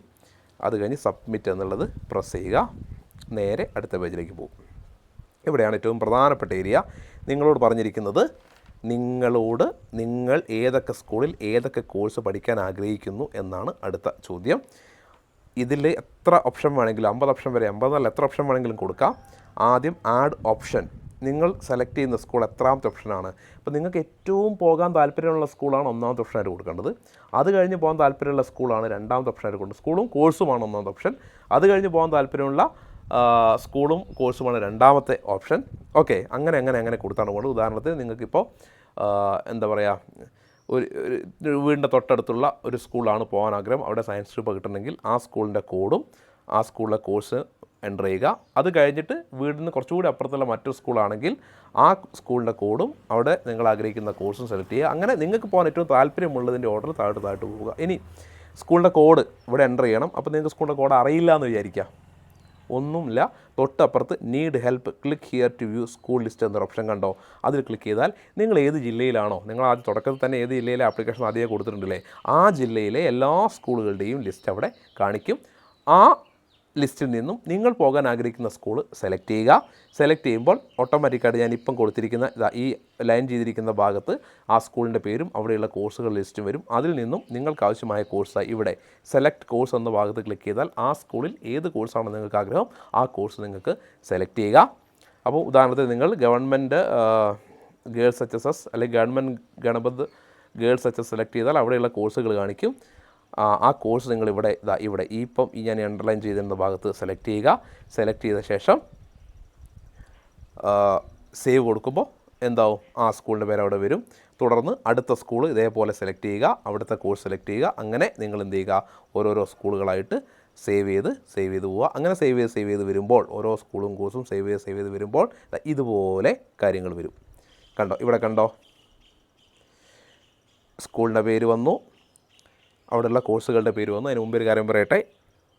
അത് കഴിഞ്ഞ് സബ്മിറ്റ് എന്നുള്ളത് പ്രസ് ചെയ്യുക. നേരെ അടുത്ത പേജിലേക്ക് പോകും. ഇവിടെയാണ് ഏറ്റവും പ്രധാനപ്പെട്ട ഏരിയ നിങ്ങളോട് പറഞ്ഞിരിക്കുന്നത് നിങ്ങളോട് നിങ്ങൾ ഏതൊക്കെ സ്കൂളിൽ ഏതൊക്കെ കോഴ്സ് പഠിക്കാൻ ആഗ്രഹിക്കുന്നു എന്നാണ് അടുത്ത ചോദ്യം. ഇതിൽ എത്ര ഓപ്ഷൻ വേണമെങ്കിലും അമ്പത് ഓപ്ഷൻ വരെ അമ്പതല്ല എത്ര ഓപ്ഷൻ വേണമെങ്കിലും കൊടുക്കാം. ആദ്യം ആഡ് ഓപ്ഷൻ നിങ്ങൾ സെലക്ട് ചെയ്യുന്ന സ്കൂൾ എത്രാമത്തെ ഓപ്ഷനാണ് അപ്പോൾ നിങ്ങൾക്ക് ഏറ്റവും പോകാൻ താല്പര്യമുള്ള സ്കൂളാണ് ഒന്നാമത്തെ ഓപ്ഷനായിട്ട് കൊടുക്കേണ്ടത്. അത് കഴിഞ്ഞ് പോകാൻ താല്പര്യമുള്ള സ്കൂളാണ് രണ്ടാമത്തെ ഓപ്ഷനായിട്ട് കൊടുക്കുന്നത് സ്കൂളും കോഴ്സുമാണ് ഒന്നാമത്തെ ഓപ്ഷൻ അത് കഴിഞ്ഞ് പോകാൻ താല്പര്യമുള്ള സ്കൂളും കോഴ്സുമാണ് രണ്ടാമത്തെ ഓപ്ഷൻ ഓക്കെ അങ്ങനെ അങ്ങനെ അങ്ങനെ കൊടുത്താണ് പോകുന്നത് ഉദാഹരണത്തിന് നിങ്ങൾക്കിപ്പോൾ എന്താ പറയുക ഒരു വീടിന്റെ തൊട്ടടുത്തുള്ള ഒരു സ്കൂളാണ് പോകാൻ ആഗ്രഹം. അവിടെ സയൻസ് ട്രിപ്പ് കിട്ടണമെങ്കിൽ ആ സ്കൂളിന്റെ കോഡും ആ സ്കൂളിലെ കോഴ്സ് എന്റർ ചെയ്യുക. അത് കഴിഞ്ഞിട്ട് വീടിന് കുറച്ചുകൂടി അപ്പുറത്തുള്ള മറ്റൊരു സ്കൂളാണെങ്കിൽ ആ സ്കൂളിന്റെ കോഡും അവിടെ നിങ്ങൾ ആഗ്രഹിക്കുന്ന കോഴ്സും സെലക്ട് ചെയ്യുക. അങ്ങനെ നിങ്ങൾക്ക് പോകാൻ ഏറ്റവും താല്പര്യമുള്ളതിന്റെ ഓർഡർ താഴോട്ട് താഴോട്ട് പോവുക. ഇനി സ്കൂളിന്റെ കോഡ് ഇവിടെ എന്റർ ചെയ്യണം. അപ്പോൾ നിങ്ങൾക്ക് സ്കൂളിന്റെ കോഡ് അറിയില്ല എന്ന് വിചാരിക്കുക. ഒന്നുമില്ല. തൊട്ടപ്പുറത്ത് need help click here to view school list എന്നൊരു ഓപ്ഷൻ കണ്ടോ? അതിൽ ക്ലിക്ക് ചെയ്താൽ നിങ്ങൾ ഏത് ജില്ലയിലാണോ നിങ്ങൾ ആദ്യം തുടക്കത്തിൽ തന്നെ ഏത് ജില്ലയിലെ ആപ്ലിക്കേഷൻ ആദ്യമേ കൊടുത്തിട്ടുണ്ടല്ലേ ആ ജില്ലയിലെ എല്ലാ സ്കൂളുകളുടെയും ലിസ്റ്റ് അവിടെ കാണിക്കും. ആ ലിസ്റ്റിൽ നിന്നും നിങ്ങൾ പോകാൻ ആഗ്രഹിക്കുന്ന സ്കൂൾ സെലക്ട് ചെയ്യുക. സെലക്ട് ചെയ്യുമ്പോൾ ഓട്ടോമാറ്റിക്കായിട്ട് ഞാൻ ഇപ്പം കൊടുത്തിരിക്കുന്ന ഈ ലൈൻ ചെയ്തിരിക്കുന്ന ഭാഗത്ത് ആ സ്കൂളിന്റെ പേരും അവിടെയുള്ള കോഴ്സുകൾ ലിസ്റ്റും വരും. അതിൽ നിന്നും നിങ്ങൾക്ക് ആവശ്യമായ കോഴ്സ് ഇവിടെ സെലക്ട് കോഴ്സ് എന്ന ഭാഗത്ത് ക്ലിക്ക് ചെയ്താൽ ആ സ്കൂളിൽ ഏത് കോഴ്സാണോ നിങ്ങൾക്ക് ആഗ്രഹം ആ കോഴ്സ് നിങ്ങൾക്ക് സെലക്ട് ചെയ്യുക. അപ്പോൾ ഉദാഹരണത്തിന് നിങ്ങൾ government girls H S S അല്ലെങ്കിൽ government Ganapath girls H S select ചെയ്താൽ അവിടെയുള്ള കോഴ്സുകൾ കാണിക്കും. ആ, കോഴ്സ് നിങ്ങൾ ഇവിടെ ഇതാ ഇവിടെ. ഈ ഇപ്പം ഈ ഞാൻ അണ്ടർലൈൻ ചെയ്തിരുന്ന ഭാഗത്ത് സെലക്ട് ചെയ്യുക. സെലക്ട് ചെയ്ത ശേഷം സേവ് കൊടുക്കുമ്പോൾ എന്താവും? ആ സ്കൂളിന്റെ പേര് അവിടെ വരും. തുടർന്ന് അടുത്ത സ്കൂൾ ഇതേപോലെ സെലക്ട് ചെയ്യുക. അവിടുത്തെ കോഴ്സ് സെലക്ട് ചെയ്യുക. അങ്ങനെ നിങ്ങൾ എന്ത് ചെയ്യുക? ഓരോരോ സ്കൂളുകളായിട്ട് സേവ് ചെയ്ത് സേവ് ചെയ്ത് പോവുക. അങ്ങനെ സേവ് ചെയ്ത് സേവ് ചെയ്ത് വരുമ്പോൾ ഓരോ സ്കൂളും കോഴ്സും സേവ് ചെയ്ത് സേവ് ചെയ്ത് വരുമ്പോൾ ഇതുപോലെ കാര്യങ്ങൾ വരും. കണ്ടോ? ഇവിടെ കണ്ടോ? സ്കൂളിന്റെ പേര് വന്നു. അവിടെയുള്ള കോഴ്സുകളുടെ പേര് വന്നു. അതിന് മുമ്പ് ഒരു കാര്യം പറയട്ടെ.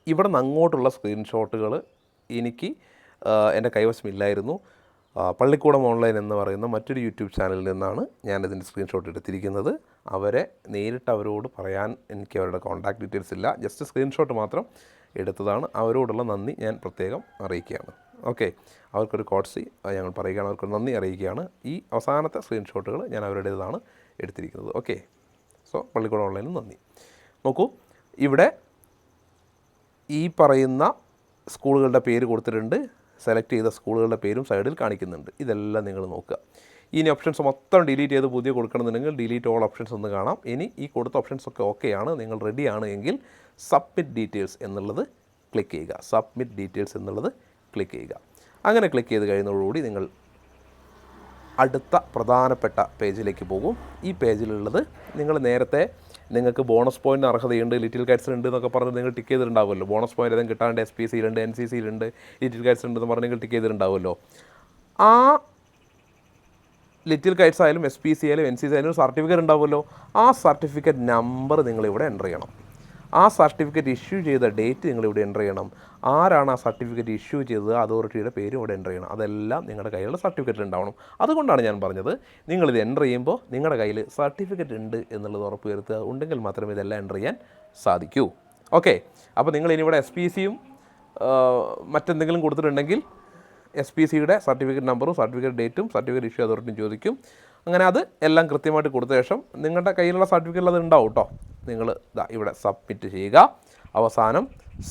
ഇവിടെ നിന്ന് അങ്ങോട്ടുള്ള സ്ക്രീൻഷോട്ടുകൾ എനിക്ക് എന്റെ കൈവശമില്ലായിരുന്നു പള്ളിക്കൂടം ഓൺലൈൻ എന്ന് പറയുന്ന മറ്റൊരു യൂട്യൂബ് ചാനലിൽ നിന്നാണ് ഞാനിതിന്റെ സ്ക്രീൻഷോട്ട് എടുത്തിരിക്കുന്നത്. അവരെ നേരിട്ട് അവരോട് പറയാൻ എനിക്ക് അവരുടെ കോൺടാക്ട് ഡീറ്റെയിൽസ് ഇല്ല. ജസ്റ്റ് സ്ക്രീൻഷോട്ട് മാത്രം എടുത്തതാണ്. അവരോടുള്ള നന്ദി ഞാൻ പ്രത്യേകം അറിയിക്കുകയാണ്. ഓക്കെ അവർക്കൊരു കോട്സി ഞങ്ങൾ പറയുകയാണ്. അവർക്കൊരു നന്ദി അറിയിക്കുകയാണ്. ഈ അവസാനത്തെ സ്ക്രീൻഷോട്ടുകൾ ഞാൻ അവരുടേതാണ് എടുത്തിരിക്കുന്നത്. ഓക്കെ സോ പള്ളിക്കൂടം ഓൺലൈനിൽ നന്ദി. നോക്കൂ. ഇവിടെ ഈ പറയുന്ന സ്കൂളുകളുടെ പേര് കൊടുത്തിട്ടുണ്ട്. സെലക്ട് ചെയ്ത സ്കൂളുകളുടെ പേരും സൈഡിൽ കാണിക്കുന്നുണ്ട്. ഇതെല്ലാം നിങ്ങൾ നോക്കുക. ഇനി ഓപ്ഷൻസ് മൊത്തം ഡിലീറ്റ് ചെയ്ത് പുതിയ കൊടുക്കണമെന്നുണ്ടെങ്കിൽ ഡിലീറ്റ് ഓൾ ഓപ്ഷൻസ് ഒന്ന് കാണാം. ഇനി ഈ കൊടുത്ത ഓപ്ഷൻസ് ഒക്കെ ഓക്കെയാണ് നിങ്ങൾ റെഡിയാണ് എങ്കിൽ സബ്മിറ്റ് ഡീറ്റെയിൽസ് എന്നുള്ളത് ക്ലിക്ക് ചെയ്യുക. സബ്മിറ്റ് ഡീറ്റെയിൽസ് എന്നുള്ളത് ക്ലിക്ക് ചെയ്യുക. അങ്ങനെ ക്ലിക്ക് ചെയ്ത് കഴിയുന്നതോടുകൂടി നിങ്ങൾ അടുത്ത പ്രധാനപ്പെട്ട പേജിലേക്ക് പോകും. ഈ പേജിലുള്ളത് നിങ്ങൾ നേരത്തെ നിങ്ങൾക്ക് ബോണസ് പോയിന്റ് അർഹതയുണ്ട് ലിറ്റിൽ കാറ്റ്സ് ഉണ്ട് എന്നൊക്കെ പറഞ്ഞ് നിങ്ങൾ ടിക്ക് ചെയ്തിട്ടുണ്ടാവുമല്ലോ. ബോണസ് പോയിന്റ് ഏതെങ്കിലും കിട്ടാണ്ട് എസ് പി സിയിലുണ്ട് എൻ സി സിയിലുണ്ട് ലിറ്റിൽ കാറ്റ്സ് ഉണ്ടെന്ന് പറഞ്ഞ് നിങ്ങൾ ടിക്ക് ചെയ്തിട്ടുണ്ടാവുമല്ലോ. ആ ലിറ്റിൽ കൈറ്റ്സ് ആയാലും എസ് പി സി ആയാലും എൻ സി സി ആയാലും സർട്ടിഫിക്കറ്റ് ഉണ്ടാവുമല്ലോ. ആ സർട്ടിഫിക്കറ്റ് നമ്പർ നിങ്ങൾ ഇവിടെ എന്റർ ചെയ്യണം. ആ സർട്ടിഫിക്കറ്റ് ഇഷ്യൂ ചെയ്ത ഡേറ്റ് നിങ്ങൾ ഇവിടെ എന്റർ ചെയ്യണം. ആരാണ് ആ സർട്ടിഫിക്കറ്റ് ഇഷ്യൂ ചെയ്തത്? അതോറിറ്റിയുടെ പേരും ഇവിടെ എന്റർ ചെയ്യണം. അതെല്ലാം നിങ്ങളുടെ കയ്യിലുള്ള സർട്ടിഫിക്കറ്റ് ഉണ്ടാവണം. അതുകൊണ്ടാണ് ഞാൻ പറഞ്ഞത് നിങ്ങളിത് എന്റർ ചെയ്യുമ്പോൾ നിങ്ങളുടെ കയ്യിൽ സർട്ടിഫിക്കറ്റ് ഉണ്ട് എന്നുള്ളത് ഉറപ്പ് വരുത്തുക. ഉണ്ടെങ്കിൽ മാത്രമേ ഇതെല്ലാം എന്റർ ചെയ്യാൻ സാധിക്കൂ. ഓക്കെ അപ്പോൾ നിങ്ങൾ ഇനി ഇവിടെ എസ് പി സിയും മറ്റെന്തെങ്കിലും കൊടുത്തിട്ടുണ്ടെങ്കിൽ എസ് പി സിയുടെ സർട്ടിഫിക്കറ്റ് നമ്പറും സർട്ടിഫിക്കറ്റ് ഡേറ്റും സർട്ടിഫിക്കറ്റ് ഇഷ്യൂ അതോറിറ്റിയും ചോദിക്കും. അങ്ങനെ അത് എല്ലാം കൃത്യമായിട്ട് കൊടുത്ത ശേഷം നിങ്ങളുടെ കയ്യിലുള്ള സർട്ടിഫിക്കറ്റിൽ അത് ഉണ്ടാവും കേട്ടോ നിങ്ങൾ ഇതാ ഇവിടെ സബ്മിറ്റ് ചെയ്യുക. അവസാനം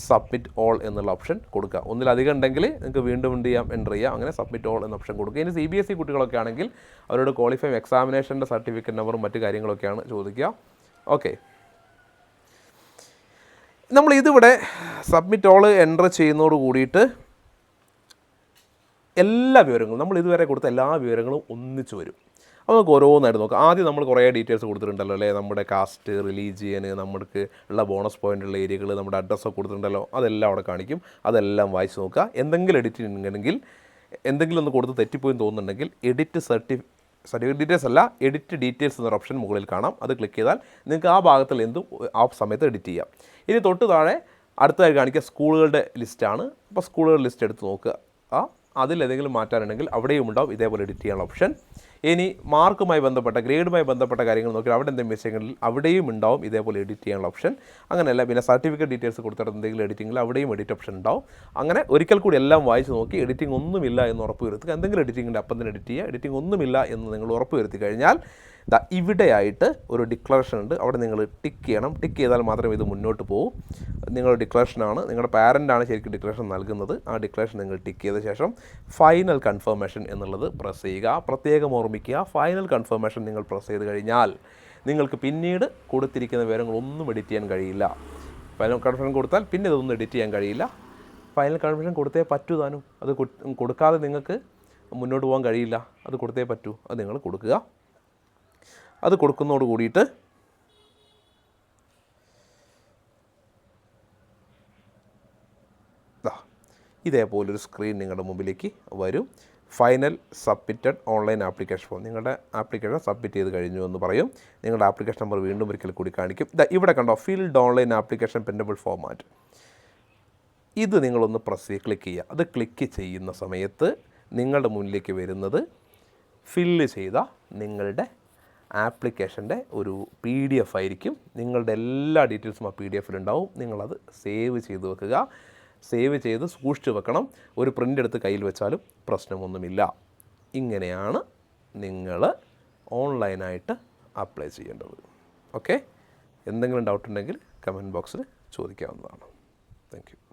സബ്മിറ്റ് ഓൾ എന്നുള്ള ഓപ്ഷൻ കൊടുക്കുക. ഒന്നിലധികം ഉണ്ടെങ്കിൽ നിങ്ങൾക്ക് വീണ്ടും എന്ത് ചെയ്യാം? എന്റർ ചെയ്യാം. അങ്ങനെ സബ്മിറ്റ് ഓൾ എന്ന ഓപ്ഷൻ കൊടുക്കുക. ഇനി സി ബി എസ് ഇ കുട്ടികളൊക്കെ ആണെങ്കിൽ അവരോട് ക്വാളിഫൈ എക്സാമിനേഷന്റെ സർട്ടിഫിക്കറ്റ് നമ്പറും മറ്റു കാര്യങ്ങളൊക്കെയാണ് ചോദിക്കുക. ഓക്കെ നമ്മൾ ഇതിവിടെ സബ്മിറ്റ് ഓൾ എന്റർ ചെയ്യുന്നതോട് കൂടിയിട്ട് എല്ലാ വിവരങ്ങളും നമ്മൾ ഇതുവരെ കൊടുത്ത എല്ലാ വിവരങ്ങളും ഒന്നിച്ചു വരും. അപ്പോൾ നമുക്ക് ഓരോന്നായിട്ട് നോക്കാം ആദ്യം നമ്മൾ കുറേ ഡീറ്റെയിൽസ് കൊടുത്തിട്ടുണ്ടല്ലോ അല്ലേ? നമ്മുടെ കാസ്റ്റ് റിലീജിയന് നമ്മൾക്ക് ഉള്ള ബോണസ് പോയിന്റ് ഉള്ള ഏരിയകൾ നമ്മുടെ അഡ്രസ്സൊക്കെ കൊടുത്തിട്ടുണ്ടല്ലോ. അതെല്ലാം അവിടെ കാണിക്കും. അതെല്ലാം വായിച്ച് നോക്കുക. എന്തെങ്കിലും എഡിറ്റ് ഉണ്ടെങ്കിൽ എന്തെങ്കിലും ഒന്ന് കൊടുത്ത് തെറ്റിപ്പോയി തോന്നുന്നുണ്ടെങ്കിൽ എഡിറ്റ് സർട്ടി സർട്ടിഫിക്കറ്റ് ഡീറ്റെയിൽസ് അല്ല എഡിറ്റ് ഡീറ്റെയിൽസ് എന്നൊരു ഓപ്ഷൻ മുകളിൽ കാണാം. അത് ക്ലിക്ക് ചെയ്താൽ നിങ്ങൾക്ക് ആ ഭാഗത്തിൽ എന്തും ആ സമയത്ത് എഡിറ്റ് ചെയ്യാം. ഇനി തൊട്ട് താഴെ അടുത്തതായി കാണിക്കുക സ്കൂളുകളുടെ ലിസ്റ്റാണ് അപ്പോൾ സ്കൂളുകളുടെ ലിസ്റ്റ് എടുത്ത് നോക്കുക. അതിലേതെങ്കിലും മാറ്റാനുണ്ടെങ്കിൽ അവിടെയും ഉണ്ടാവും. ഇതേപോലെ എഡിറ്റ് ചെയ്യാനുള്ള ഓപ്ഷൻ ഇനി മാർക്കുമായി ബന്ധപ്പെട്ട ഗ്രേഡുമായി ബന്ധപ്പെട്ട കാര്യങ്ങൾ നോക്കിയാൽ അവിടെ എന്തെങ്കിലും മിസ്റ്റേക്കുണ്ടെങ്കിൽ അവിടെയും ഉണ്ടാവും. ഇതേപോലെ എഡിറ്റ് ചെയ്യാനുള്ള ഓപ്ഷൻ അങ്ങനെയല്ല പിന്നെ സർട്ടിഫിക്കറ്റ് ഡീറ്റെയിൽസ് കൊടുത്തിട്ട് എന്തെങ്കിലും എഡിറ്റിംഗിൽ അവിടെയും എഡിറ്റ് ഓപ്ഷൻ ഉണ്ടാവും. അങ്ങനെ ഒരിക്കൽ കൂടി എല്ലാം വായിച്ച് നോക്കി എഡിറ്റിംഗ് ഒന്നുമില്ല എന്ന് ഉറപ്പ് വരുത്തുക എന്തെങ്കിലും എഡിറ്റിംഗിന്റെ അപ്പം തന്നെ എഡിറ്റ് ചെയ്യുക. എഡിറ്റിംഗ് ഒന്നുമില്ല എന്ന് നിങ്ങൾ ഉറപ്പ് വരുത്തി കഴിഞ്ഞാൽ ദാ ഇവിടെയായിട്ട് ഒരു ഡിക്ലറേഷൻ ഉണ്ട്. അവിടെ നിങ്ങൾ ടിക്ക് ചെയ്യണം. ടിക്ക് ചെയ്താൽ മാത്രമേ ഇത് മുന്നോട്ട് പോകൂ നിങ്ങളുടെ ഡിക്ലറേഷനാണ് നിങ്ങളുടെ പാരന്റാണ് ശരിക്കും ഡിക്ലറേഷൻ നൽകുന്നത്. ആ ഡിക്ലറേഷൻ നിങ്ങൾ ടിക്ക് ചെയ്ത ശേഷം ഫൈനൽ കൺഫർമേഷൻ എന്നുള്ളത് പ്രസ് ചെയ്യുക. പ്രത്യേകം ഓർമ്മിക്കുക. ഫൈനൽ കൺഫർമേഷൻ നിങ്ങൾ പ്രസ് ചെയ്ത് കഴിഞ്ഞാൽ നിങ്ങൾക്ക് പിന്നീട് കൊടുത്തിരിക്കുന്ന വിവരങ്ങളൊന്നും എഡിറ്റ് ചെയ്യാൻ കഴിയില്ല. ഫൈനൽ കൺഫർമേഷൻ കൊടുത്താൽ പിന്നെ ഇതൊന്നും എഡിറ്റ് ചെയ്യാൻ കഴിയില്ല. ഫൈനൽ കൺഫർമേഷൻ കൊടുത്തേ പറ്റൂ താനും. അത് കൊടുക്കാതെ നിങ്ങൾക്ക് മുന്നോട്ട് പോകാൻ കഴിയില്ല. അത് കൊടുത്തേ പറ്റൂ. അത് നിങ്ങൾ കൊടുക്കുക. അത് കൊടുക്കുന്നതോട് കൂടിയിട്ട് ഇതേപോലൊരു സ്ക്രീൻ നിങ്ങളുടെ മുമ്പിലേക്ക് വരും. Final submitted online application form നിങ്ങളുടെ ആപ്ലിക്കേഷൻ സബ്മിറ്റ് ചെയ്ത് കഴിഞ്ഞു എന്ന് പറയും. നിങ്ങളുടെ ആപ്ലിക്കേഷൻ നമ്പർ വീണ്ടും ഒരിക്കൽ കൂടി കാണിക്കും. ഇതാ ഇവിടെ കണ്ടോ ഫീൽഡ് ഓൺലൈൻ ആപ്ലിക്കേഷൻ പെൻഡബിൾ ഫോമാറ്റ് ഇത് നിങ്ങളൊന്ന് പ്രസ് ക്ലിക്ക് ചെയ്യുക. അത് ക്ലിക്ക് ചെയ്യുന്ന സമയത്ത് നിങ്ങളുടെ മുന്നിലേക്ക് വരുന്നത് ഫില്ല് ചെയ്ത നിങ്ങളുടെ ആപ്ലിക്കേഷന്റെ ഒരു പി ഡി എഫ് ആയിരിക്കും. നിങ്ങളുടെ എല്ലാ ഡീറ്റെയിൽസും ആ പി ഡി എഫിലുണ്ടാവും. നിങ്ങളത് സേവ് ചെയ്ത് വെക്കുക. സേവ് ചെയ്ത് സൂക്ഷിച്ച് വെക്കണം. ഒരു പ്രിന്റ് എടുത്ത് കയ്യിൽ വെച്ചാലും പ്രശ്നമൊന്നുമില്ല. ഇങ്ങനെയാണ് നിങ്ങൾ ഓൺലൈനായിട്ട് അപ്ലൈ ചെയ്യേണ്ടത്. ഓക്കെ? എന്തെങ്കിലും ഡൗട്ട് ഉണ്ടെങ്കിൽ കമന്റ് ബോക്സിൽ ചോദിക്കാവുന്നതാണ്. താങ്ക്